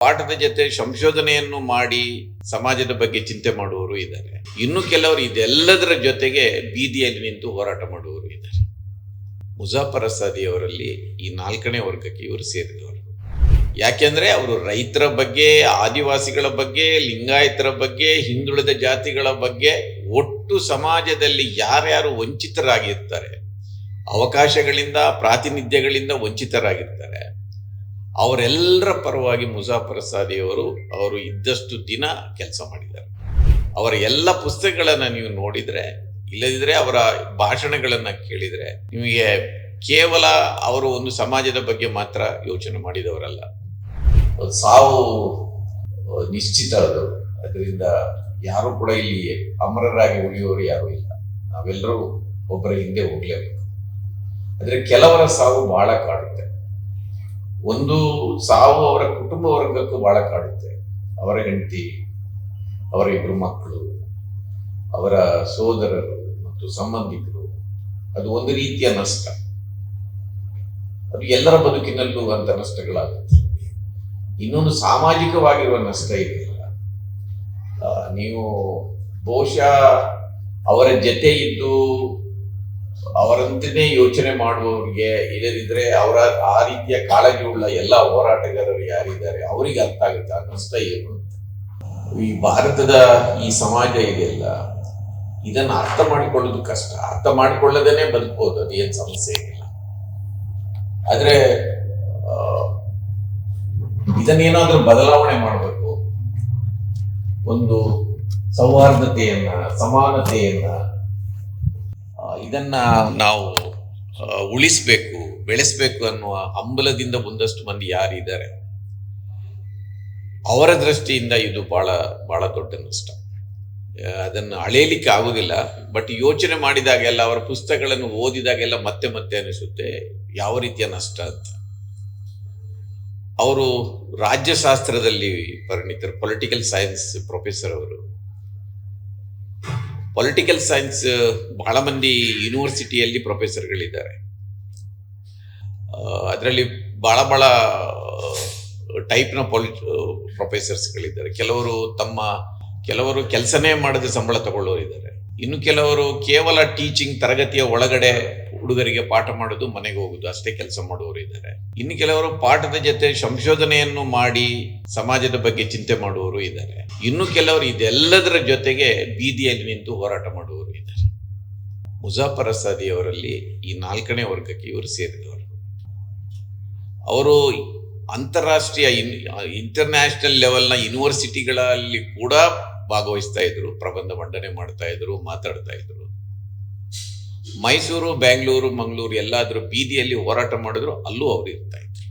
ಪಾಠದ ಜೊತೆ ಸಂಶೋಧನೆಯನ್ನು ಮಾಡಿ ಸಮಾಜದ ಬಗ್ಗೆ ಚಿಂತೆ ಮಾಡುವವರು ಇದ್ದಾರೆ. ಇನ್ನು ಕೆಲವರು ಇದೆಲ್ಲದರ ಜೊತೆಗೆ ಬೀದಿಯಲ್ಲಿ ನಿಂತು ಹೋರಾಟ ಮಾಡುವವರು ಇದ್ದಾರೆ. ಮುಜಾಫರ್ ಅಸಾದಿಯವರಲ್ಲಿ ಈ ನಾಲ್ಕನೇ ವರ್ಗಕ್ಕೆ ಇವರು ಸೇರಿದವರು. ಯಾಕೆಂದ್ರೆ ಅವರು ರೈತರ ಬಗ್ಗೆ, ಆದಿವಾಸಿಗಳ ಬಗ್ಗೆ, ಲಿಂಗಾಯತರ ಬಗ್ಗೆ, ಹಿಂದುಳಿದ ಜಾತಿಗಳ ಬಗ್ಗೆ ಒಟ್ಟು ಸಮಾಜದಲ್ಲಿ ಯಾರ್ಯಾರು ವಂಚಿತರಾಗಿರ್ತಾರೆ, ಅವಕಾಶಗಳಿಂದ, ಪ್ರಾತಿನಿಧ್ಯಗಳಿಂದ ವಂಚಿತರಾಗಿರ್ತಾರೆ ಅವರೆಲ್ಲರ ಪರವಾಗಿ ಮುಜಾಫರ್ ಸಾದಿಯವರು ಅವರು ಇದ್ದಷ್ಟು ದಿನ ಕೆಲಸ ಮಾಡಿದ್ದಾರೆ. ಅವರ ಎಲ್ಲ ಪುಸ್ತಕಗಳನ್ನು ನೀವು ನೋಡಿದರೆ ಇಲ್ಲದಿದ್ದರೆ ಅವರ ಭಾಷಣಗಳನ್ನು ಕೇಳಿದರೆ ನಿಮಗೆ ಕೇವಲ ಅವರು ಒಂದು ಸಮಾಜದ ಬಗ್ಗೆ ಮಾತ್ರ ಯೋಚನೆ ಮಾಡಿದವರಲ್ಲ. ಸಾವು ನಿಶ್ಚಿತ ಅದು. ಅದರಿಂದ ಯಾರು ಕೂಡ ಇಲ್ಲಿ ಅಮರರಾಗಿ ಉಳಿಯೋರು ಯಾರೂ ಇಲ್ಲ. ನಾವೆಲ್ಲರೂ ಒಬ್ಬರ ಹಿಂದೆ ಹೋಗ್ಲೇಬೇಕು. ಆದರೆ ಕೆಲವರ ಸಾವು ಬಹಳ ಕಾಡುತ್ತೆ. ಒಂದು ಸಾವು ಅವರ ಕುಟುಂಬ ವರ್ಗಕ್ಕೂ ಬಹಳ ಕಾಡುತ್ತೆ. ಅವರ ಹೆಂಡತಿ, ಅವರ ಇಬ್ಬರು ಮಕ್ಕಳು, ಅವರ ಸೋದರರು ಮತ್ತು ಸಂಬಂಧಿಕರು. ಅದು ಒಂದು ರೀತಿಯ ನಷ್ಟ. ಅದು ಎಲ್ಲರ ಬದುಕಿನಲ್ಲೂ ಅಂತ ನಷ್ಟಗಳಾಗುತ್ತೆ. ಇನ್ನೊಂದು ಸಾಮಾಜಿಕವಾಗಿರುವ ನಷ್ಟ ಇದೆಯಲ್ಲ ನೀವು ಬಹುಶಃ ಅವರ ಜೊತೆ ಇದ್ದು ಅವರಂತೆಯೇ ಯೋಚನೆ ಮಾಡುವವರಿಗೆ ಇಲ್ಲದಿದ್ರೆ ಅವರ ಆ ರೀತಿಯ ಕಾಳಜಿ ಉಳ್ಳ ಎಲ್ಲ ಹೋರಾಟಗಾರರು ಯಾರಿದ್ದಾರೆ, ಅವರಿಗೆ ಅರ್ಥ ಆಗುತ್ತೆ ಆ ನಷ್ಟ ಏನು ಈ ಭಾರತದ ಈ ಸಮಾಜ ಇದೆಯಲ್ಲ, ಇದನ್ನು ಅರ್ಥ ಮಾಡಿಕೊಳ್ಳೋದು ಕಷ್ಟ. ಅರ್ಥ ಮಾಡಿಕೊಳ್ಳದೇನೆ ಬದುಕಬಹುದು ಏನ್ ಸಮಸ್ಯೆ ಇಲ್ಲ ಆದ್ರೆ ಇದನ್ನೇನಾದ್ರೂ ಬದಲಾವಣೆ ಮಾಡಬೇಕು. ಒಂದು ಸೌಹಾರ್ದತೆಯನ್ನ, ಸಮಾನತೆಯನ್ನ ಇದನ್ನ ನಾವು ಉಳಿಸ್ಬೇಕು, ಬೆಳೆಸ್ಬೇಕು ಅನ್ನುವ ಹಂಬಲದಿಂದ ಒಂದಷ್ಟು ಮಂದಿ ಯಾರಿದ್ದಾರೆ, ಅವರ ದೃಷ್ಟಿಯಿಂದ ಇದು ಬಹಳ ಬಹಳ ದೊಡ್ಡ ನಷ್ಟ. ಅದನ್ನು ಅಳೆಯಲಿಕ್ಕೆ ಆಗುದಿಲ್ಲ ಬಟ್ ಯೋಚನೆ ಮಾಡಿದಾಗೆಲ್ಲ, ಅವರ ಪುಸ್ತಕಗಳನ್ನು ಓದಿದಾಗೆಲ್ಲ ಮತ್ತೆ ಮತ್ತೆ ಅನಿಸುತ್ತೆ, ಯಾವ ರೀತಿಯ ನಷ್ಟ ಅಂತ. ಅವರು ರಾಜ್ಯಶಾಸ್ತ್ರದಲ್ಲಿ ಪರಿಣಿತರು ಪೊಲಿಟಿಕಲ್ ಸೈನ್ಸ್ ಪ್ರೊಫೆಸರ್ ಅವರು. ಪೊಲಿಟಿಕಲ್ ಸೈನ್ಸ್ ಬಹಳ ಮಂದಿ ಯೂನಿವರ್ಸಿಟಿಯಲ್ಲಿ ಪ್ರೊಫೆಸರ್ಗಳಿದ್ದಾರೆ ಅದರಲ್ಲಿ ಬಹಳ ಬಹಳ ಟೈಪ್ನ ಪೊಲಿ ಪ್ರೊಫೆಸರ್ಸ್ಗಳಿದ್ದಾರೆ ಕೆಲವರು ತಮ್ಮ, ಕೆಲವರು ಕೆಲಸನೇ ಮಾಡದೆ ಸಂಬಳ ತಗೊಳ್ಳೋರಿದ್ದಾರೆ. ಇನ್ನು ಕೆಲವರು ಕೇವಲ ಟೀಚಿಂಗ್ ತರಗತಿಯ ಒಳಗಡೆ ಹುಡುಗರಿಗೆ ಪಾಠ ಮಾಡೋದು ಮನೆಗೆ ಹೋಗುದು, ಅಷ್ಟೇ ಕೆಲಸ ಮಾಡುವವರು ಇದ್ದಾರೆ. ಇನ್ನು ಕೆಲವರು ಪಾಠದ ಜೊತೆ ಸಂಶೋಧನೆಯನ್ನು ಮಾಡಿ ಸಮಾಜದ ಬಗ್ಗೆ ಚಿಂತೆ ಮಾಡುವವರು ಇದ್ದಾರೆ. ಇನ್ನು ಕೆಲವರು ಇದೆಲ್ಲದರ ಜೊತೆಗೆ ಬೀದಿಯಲ್ಲಿ ನಿಂತು ಹೋರಾಟ ಮಾಡುವವರು ಇದ್ದಾರೆ. ಮುಜಾಫರ್ ಅಸಾದಿ ಅವರಲ್ಲಿ ಈ ನಾಲ್ಕನೇ ವರ್ಗಕ್ಕೆ ಇವರು ಸೇರಿದವರು. ಅವರು ಅಂತಾರಾಷ್ಟ್ರೀಯ ಇನ್ ಇಂಟರ್ನ್ಯಾಷನಲ್ ಲೆವೆಲ್ನ ಯೂನಿವರ್ಸಿಟಿಗಳಲ್ಲಿ ಕೂಡ ಭಾಗವಹಿಸ್ತಾ ಇದ್ರು, ಪ್ರಬಂಧ ಮಂಡನೆ ಮಾಡ್ತಾ ಇದ್ರು, ಮಾತಾಡ್ತಾ ಇದ್ರು. ಮೈಸೂರು, ಬೆಂಗಳೂರು, ಮಂಗಳೂರು ಎಲ್ಲಾದ್ರೂ ಬೀದಿಯಲ್ಲಿ ಹೋರಾಟ ಮಾಡಿದ್ರು ಅಲ್ಲೂ ಅವರು ಇರ್ತಾ ಇದ್ರು.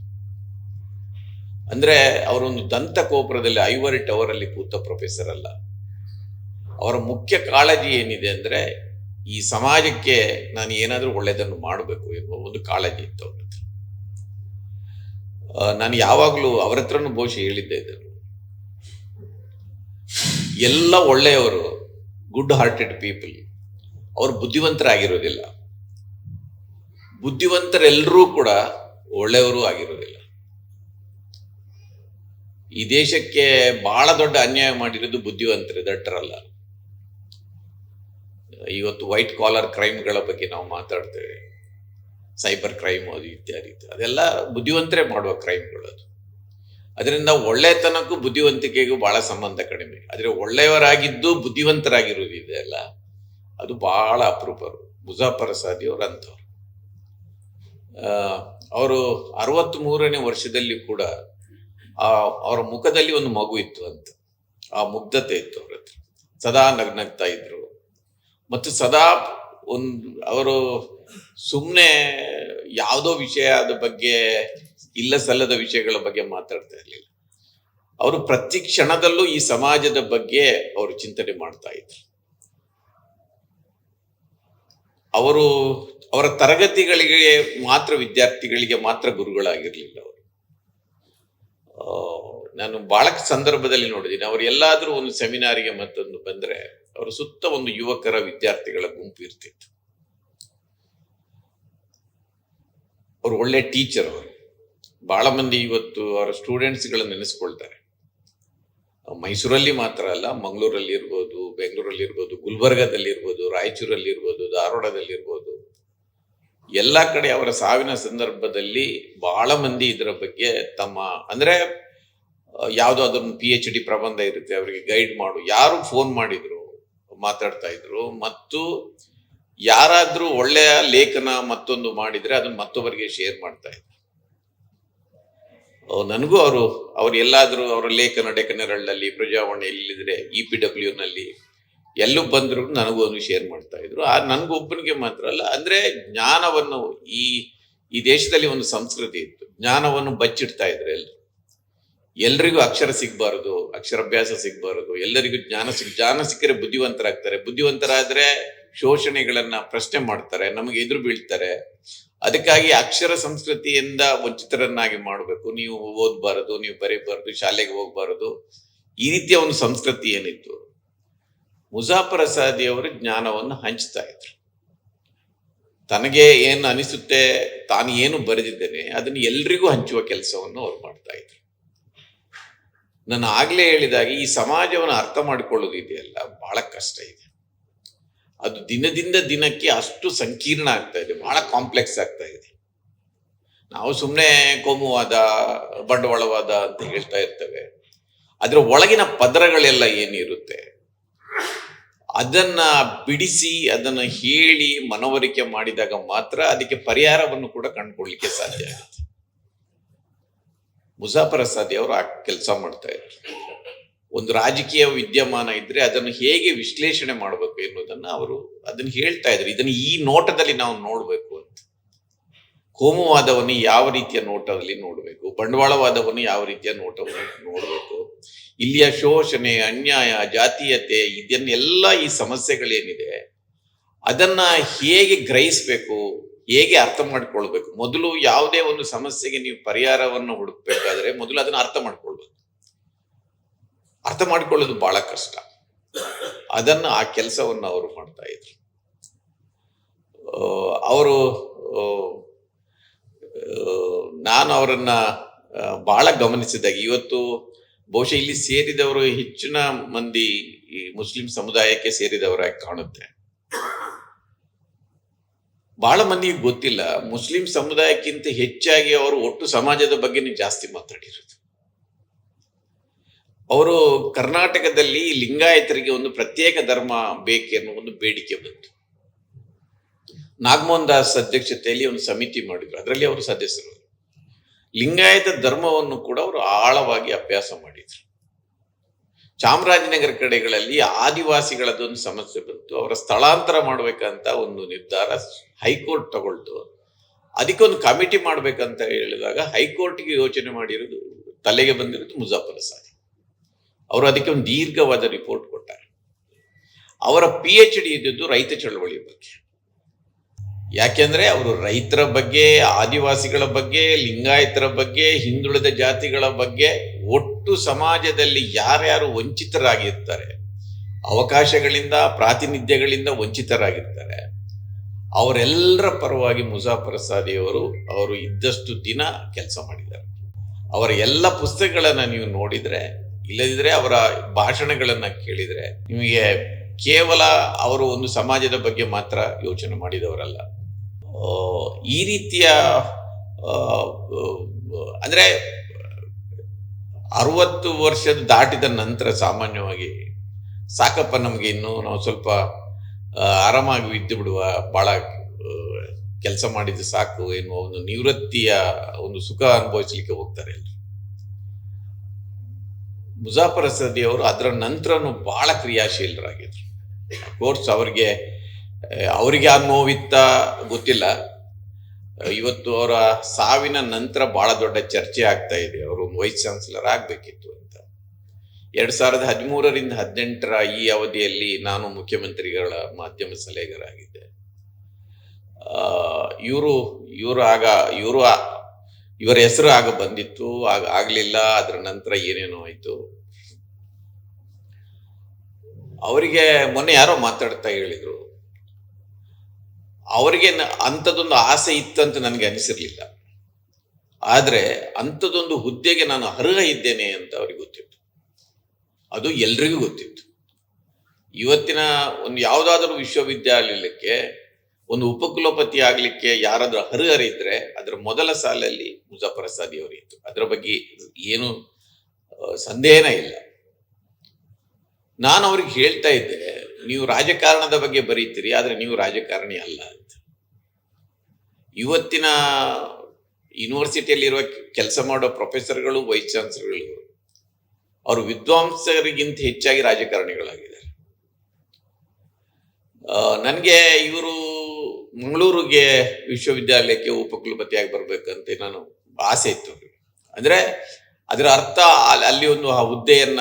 ಅಂದ್ರೆ ಅವರೊಂದು ದಂತ ಕೋಪುರದಲ್ಲಿ ಐವರಿ ಟವರ್ ಅಲ್ಲಿ ಕೂತ ಪ್ರೊಫೆಸರ್ ಅಲ್ಲ. ಅವರ ಮುಖ್ಯ ಕಾಳಜಿ ಏನಿದೆ ಅಂದ್ರೆ ಈ ಸಮಾಜಕ್ಕೆ ನಾನು ಏನಾದರೂ ಒಳ್ಳೆಯದನ್ನು ಮಾಡಬೇಕು ಎಂಬ ಒಂದು ಕಾಳಜಿ ಇತ್ತು ಅವ್ರ ನಾನು ಯಾವಾಗಲೂ ಅವರ ಹತ್ರನೂ ಬಹುಶಃ ಹೇಳಿದ್ದೆ ಇದನ್ನು. ಎಲ್ಲ ಒಳ್ಳೆಯವರು ಗುಡ್ ಹಾರ್ಟೆಡ್ ಪೀಪಲ್ ಅವರು ಬುದ್ಧಿವಂತರಾಗಿರೋದಿಲ್ಲ. ಬುದ್ಧಿವಂತರೆಲ್ಲರೂ ಕೂಡ ಒಳ್ಳೆಯವರು ಆಗಿರೋದಿಲ್ಲ. ಈ ದೇಶಕ್ಕೆ ಬಹಳ ದೊಡ್ಡ ಅನ್ಯಾಯ ಮಾಡಿರೋದು ಬುದ್ಧಿವಂತರು, ದಟ್ಟರಲ್ಲ. ಇವತ್ತು ವೈಟ್ ಕಾಲರ್ ಕ್ರೈಮ್ಗಳ ಬಗ್ಗೆ ನಾವು ಮಾತಾಡ್ತೇವೆ. ಸೈಬರ್ ಕ್ರೈಮ್ ಅದು ಇತ್ಯಾದಿ ಅದೆಲ್ಲ ಬುದ್ಧಿವಂತರೇ ಮಾಡುವ ಕ್ರೈಮ್ಗಳು ಅದು. ಅದರಿಂದ ಒಳ್ಳೆತನಕ್ಕೂ ಬುದ್ಧಿವಂತಿಕೆಗೂ ಬಹಳ ಸಂಬಂಧ ಕಡಿಮೆ. ಆದರೆ ಒಳ್ಳೆಯವರಾಗಿದ್ದು ಬುದ್ಧಿವಂತರಾಗಿರೋದು ಇದೆಯಲ್ಲ. ಅದು ಬಹಳ ಅಪರೂಪರು. ಮುಜಾಫರ್ ಅವರು ಅಂಥವ್ರು. ಅವರು ಅರವತ್ತ್ ಮೂರನೇ ವರ್ಷದಲ್ಲಿ ಕೂಡ ಆ, ಅವರ ಮುಖದಲ್ಲಿ ಒಂದು ಮಗು ಇತ್ತು ಅಂತ. ಆ ಮುಗ್ಧತೆ ಇತ್ತು ಅವ್ರ ಹತ್ರ. ಸದಾ ನಗ್ನಗ್ತಾ ಇದ್ರು. ಮತ್ತು ಸದಾ ಒಂದು, ಅವರು ಸುಮ್ಮನೆ ಯಾವುದೋ ವಿಷಯದ ಬಗ್ಗೆ, ಇಲ್ಲ ಸಲ್ಲದ ವಿಷಯಗಳ ಬಗ್ಗೆ ಮಾತಾಡ್ತಾ ಇರಲಿಲ್ಲ. ಅವರು ಪ್ರತಿ ಕ್ಷಣದಲ್ಲೂ ಈ ಸಮಾಜದ ಬಗ್ಗೆ ಅವರು ಚಿಂತನೆ ಮಾಡ್ತಾ ಇದ್ರು. ಅವರು ಅವರ ತರಗತಿಗಳಿಗೆ ಮಾತ್ರ ವಿದ್ಯಾರ್ಥಿಗಳಿಗೆ ಮಾತ್ರ ಗುರುಗಳಾಗಿರ್ಲಿಲ್ಲ ಅವರು. ನಾನು ಬಹಳ ಸಂದರ್ಭದಲ್ಲಿ ನೋಡಿದ್ದೀನಿ ಅವರು ಎಲ್ಲಾದರೂ ಒಂದು ಸೆಮಿನಾರಿಗೆ ಮತ್ತೊಂದು ಬಂದ್ರೆ ಅವರ ಸುತ್ತ ಒಂದು ಯುವಕರ ವಿದ್ಯಾರ್ಥಿಗಳ ಗುಂಪು ಇರ್ತಿತ್ತು. ಅವರು ಒಳ್ಳೆ ಟೀಚರ್ ಅವರು. ಬಹಳ ಮಂದಿ ಇವತ್ತು ಅವರ ಸ್ಟೂಡೆಂಟ್ಸ್ಗಳನ್ನ ನೆನೆಸ್ಕೊಳ್ತಾರೆ. ಮೈಸೂರಲ್ಲಿ ಮಾತ್ರ ಅಲ್ಲ, ಮಂಗಳೂರಲ್ಲಿ ಇರ್ಬೋದು, ಬೆಂಗಳೂರಲ್ಲಿ ಇರ್ಬೋದು, ಗುಲ್ಬರ್ಗದಲ್ಲಿ ಇರ್ಬೋದು, ರಾಯಚೂರಲ್ಲಿ ಇರ್ಬೋದು, ಧಾರವಾಡದಲ್ಲಿ ಇರ್ಬೋದು, ಎಲ್ಲ ಕಡೆ ಅವರ ಸಾವಿನ ಸಂದರ್ಭದಲ್ಲಿ ಬಹಳ ಮಂದಿ ಇದರ ಬಗ್ಗೆ ತಮ್ಮ, ಅಂದ್ರೆ ಯಾವುದೋ ಅದೊಂದು ಪಿ ಎಚ್ ಡಿ ಪ್ರಬಂಧ ಇರುತ್ತೆ, ಅವರಿಗೆ ಗೈಡ್ ಮಾಡು. ಯಾರು ಫೋನ್ ಮಾಡಿದ್ರು, ಮಾತಾಡ್ತಾ ಇದ್ರು, ಮತ್ತು ಯಾರಾದರೂ ಒಳ್ಳೆಯ ಲೇಖನ ಮತ್ತೊಂದು ಮಾಡಿದ್ರೆ ಅದನ್ನ ಮತ್ತೊಬ್ಬರಿಗೆ ಶೇರ್ ಮಾಡ್ತಾ ಇದ್ರು. ನನಗೂ ಅವರು, ಅವ್ರು ಎಲ್ಲಾದರೂ ಅವರ ಲೇಖನ ಡೆಕನರಳ್ಳಿ ಪ್ರಜಾವಾಣಿ ಎಲ್ಲಿದ್ರೆ ಇ ಪಿ ಡಬ್ಲ್ಯೂನಲ್ಲಿ ಎಲ್ಲೂ ಬಂದರೂ ನನಗೂ ಅವನು ಶೇರ್ ಮಾಡ್ತಾ ಇದ್ರು. ಆ ನನಗೊಬ್ಬನಿಗೆ ಮಾತ್ರ ಅಲ್ಲ, ಅಂದರೆ ಜ್ಞಾನವನ್ನು ಈ ಈ ದೇಶದಲ್ಲಿ ಒಂದು ಸಂಸ್ಕೃತಿ ಇತ್ತು. ಜ್ಞಾನವನ್ನು ಬಚ್ಚಿಡ್ತಾ ಇದ್ರು ಎಲ್ರು. ಎಲ್ರಿಗೂ ಅಕ್ಷರ ಸಿಗಬಾರ್ದು, ಅಕ್ಷರಾಭ್ಯಾಸ ಸಿಗಬಾರ್ದು, ಎಲ್ಲರಿಗೂ ಜ್ಞಾನ ಸಿಗ್, ಜ್ಞಾನ ಸಿಕ್ಕರೆ ಬುದ್ಧಿವಂತರಾಗ್ತಾರೆ. ಬುದ್ಧಿವಂತರಾದರೆ ಶೋಷಣೆಗಳನ್ನ ಪ್ರಶ್ನೆ ಮಾಡ್ತಾರೆ, ನಮಗೆ ಎದುರು ಬೀಳ್ತಾರೆ. ಅದಕ್ಕಾಗಿ ಅಕ್ಷರ ಸಂಸ್ಕೃತಿಯಿಂದ ವಂಚಿತರನ್ನಾಗಿ ಮಾಡಬೇಕು. ನೀವು ಓದಬಾರದು, ನೀವು ಬರೀಬಾರದು, ಶಾಲೆಗೆ ಹೋಗ್ಬಾರದು. ಈ ರೀತಿಯ ಒಂದು ಸಂಸ್ಕೃತಿ ಏನಿತ್ತು? ಮುಜಾಫರ್ ಅವರು ಜ್ಞಾನವನ್ನು ಹಂಚ್ತಾ ಇದ್ರು. ತನಗೆ ಏನು ಅನಿಸುತ್ತೆ, ತಾನು ಏನು ಬರೆದಿದ್ದೇನೆ, ಅದನ್ನು ಎಲ್ರಿಗೂ ಹಂಚುವ ಕೆಲಸವನ್ನು ಅವ್ರು ಮಾಡ್ತಾ ಇದ್ರು. ನಾನು ಆಗಲೇ ಹೇಳಿದಾಗ ಈ ಸಮಾಜವನ್ನು ಅರ್ಥ ಮಾಡಿಕೊಳ್ಳೋದು ಇದೆಯಲ್ಲ, ಬಹಳ ಕಷ್ಟ ಇದೆ. ಅದು ದಿನದಿಂದ ದಿನಕ್ಕೆ ಅಷ್ಟು ಸಂಕೀರ್ಣ ಆಗ್ತಾ ಇದೆ, ಬಹಳ ಕಾಂಪ್ಲೆಕ್ಸ್ ಆಗ್ತಾ ಇದೆ. ನಾವು ಸುಮ್ಮನೆ ಕೋಮುವಾದ, ಬಂಡವಾಳವಾದ ಅಂತ ಹೇಳ್ತಾ ಇರ್ತೇವೆ. ಅದರ ಒಳಗಿನ ಪದರಗಳೆಲ್ಲ ಏನಿರುತ್ತೆ? ಅದನ್ನ ಬಿಡಿಸಿ, ಅದನ್ನು ಹೇಳಿ ಮನವರಿಕೆ ಮಾಡಿದಾಗ ಮಾತ್ರ ಅದಕ್ಕೆ ಪರಿಹಾರವನ್ನು ಕೂಡ ಕಂಡುಕೊಳ್ಳಿಕ್ಕೆ ಸಾಧ್ಯ ಆಗುತ್ತೆ. ಮುಜಾಫರ್ ಅಸಾದಿ ಅವರು ಆ ಕೆಲಸ ಮಾಡ್ತಾ ಇದ್ರು. ಒಂದು ರಾಜಕೀಯ ವಿದ್ಯಮಾನ ಇದ್ರೆ ಅದನ್ನು ಹೇಗೆ ವಿಶ್ಲೇಷಣೆ ಮಾಡಬೇಕು ಎನ್ನುವುದನ್ನ ಅವರು ಅದನ್ನು ಹೇಳ್ತಾ ಇದ್ರು. ಇದನ್ನು ಈ ನೋಟದಲ್ಲಿ ನಾವು ನೋಡಬೇಕು ಅಂತ. ಕೋಮುವಾದವನ್ನು ಯಾವ ರೀತಿಯ ನೋಟದಲ್ಲಿ ನೋಡಬೇಕು? ಬಂಡವಾಳವಾದವನ್ನು ಯಾವ ರೀತಿಯ ನೋಟವನ್ನು ನೋಡಬೇಕು? ಇಲ್ಲಿಯ ಶೋಷಣೆ, ಅನ್ಯಾಯ, ಜಾತೀಯತೆ ಇದನ್ನೆಲ್ಲ ಈ ಸಮಸ್ಯೆಗಳೇನಿದೆ, ಅದನ್ನ ಹೇಗೆ ಗ್ರಹಿಸ್ಬೇಕು? ಹೇಗೆ ಅರ್ಥ ಮಾಡ್ಕೊಳ್ಬೇಕು? ಮೊದಲು ಯಾವುದೇ ಒಂದು ಸಮಸ್ಯೆಗೆ ನೀವು ಪರಿಹಾರವನ್ನು ಹುಡುಕ್ಬೇಕಾದ್ರೆ ಮೊದಲು ಅದನ್ನ ಅರ್ಥ ಮಾಡ್ಕೊಳ್ಬೇಕು. ಅರ್ಥ ಮಾಡ್ಕೊಳ್ಳೋದು ಬಹಳ ಕಷ್ಟ. ಅದನ್ನ ಆ ಕೆಲಸವನ್ನು ಅವರು ಮಾಡ್ತಾ ಇದ್ರು. ಅವರು ನಾನು ಅವರನ್ನ ಬಹಳ ಗಮನಿಸಿದಾಗ ಇವತ್ತು ಬಹುಶಃ ಇಲ್ಲಿ ಸೇರಿದವರು ಹೆಚ್ಚಿನ ಮಂದಿ ಈ ಮುಸ್ಲಿಂ ಸಮುದಾಯಕ್ಕೆ ಸೇರಿದವರಾಗಿ ಕಾಣುತ್ತೆ. ಬಹಳ ಮಂದಿಗೆ ಗೊತ್ತಿಲ್ಲ, ಮುಸ್ಲಿಂ ಸಮುದಾಯಕ್ಕಿಂತ ಹೆಚ್ಚಾಗಿ ಅವರು ಒಟ್ಟು ಸಮಾಜದ ಬಗ್ಗೆ ಜಾಸ್ತಿ ಮಾತಾಡಿರೋದು. ಅವರು ಕರ್ನಾಟಕದಲ್ಲಿ ಲಿಂಗಾಯತರಿಗೆ ಒಂದು ಪ್ರತ್ಯೇಕ ಧರ್ಮ ಬೇಕೆನ್ನುವ ಒಂದು ಬೇಡಿಕೆ ಬಂತು. ನಾಗಮೋಹನ್ ದಾಸ್ ಅಧ್ಯಕ್ಷತೆಯಲ್ಲಿ ಒಂದು ಸಮಿತಿ ಮಾಡಿದ್ರು. ಅದರಲ್ಲಿ ಅವರು ಸದಸ್ಯರು. ಲಿಂಗಾಯತ ಧರ್ಮವನ್ನು ಕೂಡ ಅವರು ಆಳವಾಗಿ ಅಭ್ಯಾಸ ಮಾಡಿದ್ರು. ಚಾಮರಾಜನಗರ ಕಡೆಗಳಲ್ಲಿ ಆದಿವಾಸಿಗಳದೊಂದು ಸಮಸ್ಯೆ ಬಂತು. ಅವರ ಸ್ಥಳಾಂತರ ಮಾಡಬೇಕಂತ ಒಂದು ನಿರ್ಧಾರ ಹೈಕೋರ್ಟ್ ತಗೊಳ್ತು. ಅದಕ್ಕೊಂದು ಕಮಿಟಿ ಮಾಡ್ಬೇಕಂತ ಹೇಳಿದಾಗ ಹೈಕೋರ್ಟ್ಗೆ ಯೋಚನೆ ಮಾಡಿರೋದು ತಲೆಗೆ ಬಂದಿರೋದು ಮುಜಾಫರ್ ಸಾದಿ ಅವರು ಅದಕ್ಕೆ ಒಂದು ದೀರ್ಘವಾದ ರಿಪೋರ್ಟ್ ಕೊಟ್ಟಾರೆ. ಅವರ ಪಿ ಎಚ್ ಡಿ ಇದ್ದದ್ದು ರೈತ ಚಳವಳಿ ಬಗ್ಗೆ. ಯಾಕೆಂದ್ರೆ ಅವರು ರೈತರ ಬಗ್ಗೆ, ಆದಿವಾಸಿಗಳ ಬಗ್ಗೆ, ಲಿಂಗಾಯತರ ಬಗ್ಗೆ, ಹಿಂದುಳಿದ ಜಾತಿಗಳ ಬಗ್ಗೆ ಒಟ್ಟು ಸಮಾಜದಲ್ಲಿ ಯಾರ್ಯಾರು ವಂಚಿತರಾಗಿರ್ತಾರೆ, ಅವಕಾಶಗಳಿಂದ, ಪ್ರಾತಿನಿಧ್ಯಗಳಿಂದ ವಂಚಿತರಾಗಿರ್ತಾರೆ, ಅವರೆಲ್ಲರ ಪರವಾಗಿ ಮುಜಾಫರ್ ಸಾದಿಯವರು ಅವರು ಇದ್ದಷ್ಟು ದಿನ ಕೆಲಸ ಮಾಡಿದ್ದಾರೆ. ಅವರ ಎಲ್ಲ ಪುಸ್ತಕಗಳನ್ನು ನೀವು ನೋಡಿದ್ರೆ ಇಲ್ಲದಿದ್ರೆ ಅವರ ಭಾಷಣಗಳನ್ನ ಕೇಳಿದ್ರೆ ನಿಮಗೆ ಕೇವಲ ಅವರು ಒಂದು ಸಮಾಜದ ಬಗ್ಗೆ ಮಾತ್ರ ಯೋಚನೆ ಮಾಡಿದವರಲ್ಲ ಈ ರೀತಿಯ ಅಂದ್ರೆ ಅರವತ್ತು ವರ್ಷದ ದಾಟಿದ ನಂತರ ಸಾಮಾನ್ಯವಾಗಿ ಸಾಕಪ್ಪ ನಮಗೆ ಇನ್ನು ನಾವು ಸ್ವಲ್ಪ ಆರಾಮಾಗಿ ಇದ್ದು ಬಿಡುವ ಭಾಳ ಕೆಲಸ ಮಾಡಿದ್ದು ಸಾಕು ಎನ್ನುವ ಒಂದು ನಿವೃತ್ತಿಯ ಒಂದು ಸುಖ ಅನುಭವಿಸ್ಲಿಕ್ಕೆ ಹೋಗ್ತಾರೆ. ಮುಜಾಫರ್ ಅಸದಿ ಅವರು ಅದರ ನಂತರನು ಬಹಳ ಕ್ರಿಯಾಶೀಲರಾಗಿದ್ರು. ಕೋರ್ಸ್ ಅವ್ರಿಗೆ ಅವರಿಗೆ ಆ ನೋವಿತ್ತ ಗೊತ್ತಿಲ್ಲ. ಇವತ್ತು ಅವರ ಸಾವಿನ ನಂತರ ಬಹಳ ದೊಡ್ಡ ಚರ್ಚೆ ಆಗ್ತಾ ಇದೆ. ಅವರು ವೈಸ್ ಚಾನ್ಸಲರ್ ಆಗಬೇಕಿತ್ತು ಅಂತ. ಎರಡು ಸಾವಿರದ ಹದಿಮೂರರಿಂದ ಹದಿನೆಂಟರ ಈ ಅವಧಿಯಲ್ಲಿ ನಾನು ಮುಖ್ಯಮಂತ್ರಿಗಳ ಮಾಧ್ಯಮ ಸಲಹೆಗಾರಾಗಿದ್ದೆ ಇವರು ಇವರು ಆಗ, ಇವರು ಇವರ ಹೆಸರು ಆಗ ಬಂದಿತ್ತು, ಆಗ ಆಗ್ಲಿಲ್ಲ, ಅದರ ನಂತರ ಏನೇನೋ ಆಯ್ತು. ಅವರಿಗೆ ಮೊನ್ನೆ ಯಾರೋ ಮಾತಾಡ್ತಾ ಹೇಳಿದ್ರು. ಅವರಿಗೆ ಅಂಥದ್ದೊಂದು ಆಸೆ ಇತ್ತಂತ ನನಗೆ ಅನಿಸಿರ್ಲಿಲ್ಲ. ಆದರೆ ಅಂಥದ್ದೊಂದು ಹುದ್ದೆಗೆ ನಾನು ಅರ್ಹ ಇದ್ದೇನೆ ಅಂತ ಅವ್ರಿಗೆ ಗೊತ್ತಿತ್ತು. ಅದು ಎಲ್ರಿಗೂ ಗೊತ್ತಿತ್ತು. ಇವತ್ತಿನ ಒಂದು ಯಾವುದಾದ್ರೂ ವಿಶ್ವವಿದ್ಯಾಲಯಕ್ಕೆ ಒಂದು ಉಪಕುಲಪತಿ ಆಗ್ಲಿಕ್ಕೆ ಯಾರಾದ್ರೂ ಹರಿಹರಿದ್ರೆ ಅದರ ಮೊದಲ ಸಾಲಲ್ಲಿ ಮುಜಾಫರ್ ಸಾದಿ ಅವರು ಇತ್ತು ಅದರ ಬಗ್ಗೆ ಏನು ಸಂದೇಹನೇ ಇಲ್ಲ. ನಾನು ಅವ್ರಿಗೆ ಹೇಳ್ತಾ ಇದ್ದೆ, ನೀವು ರಾಜಕಾರಣದ ಬಗ್ಗೆ ಬರೀತೀರಿ, ಆದ್ರೆ ನೀವು ರಾಜಕಾರಣಿ ಅಲ್ಲ ಅಂತ. ಇವತ್ತಿನ ಯೂನಿವರ್ಸಿಟಿಯಲ್ಲಿರುವ ಕೆಲಸ ಮಾಡೋ ಪ್ರೊಫೆಸರ್ಗಳು, ವೈಸ್ ಚಾನ್ಸಲರ್ಗಳು, ಅವರು ವಿದ್ವಾಂಸರಿಗಿಂತ ಹೆಚ್ಚಾಗಿ ರಾಜಕಾರಣಿಗಳಾಗಿದ್ದಾರೆ. ನನಗೆ ಇವರು ಮಂಗಳೂರಿಗೆ ವಿಶ್ವವಿದ್ಯಾಲಯಕ್ಕೆ ಉಪಕುಲಪತಿಯಾಗಿ ಬರಬೇಕಂತ ನಾನು ಆಸೆ ಇತ್ತು. ಅಂದರೆ ಅಂದ್ರೆ ಅರ್ಥ ಅಲ್ಲಿ ಅಲ್ಲಿ ಒಂದು ಆ ಹುದ್ದೆಯನ್ನ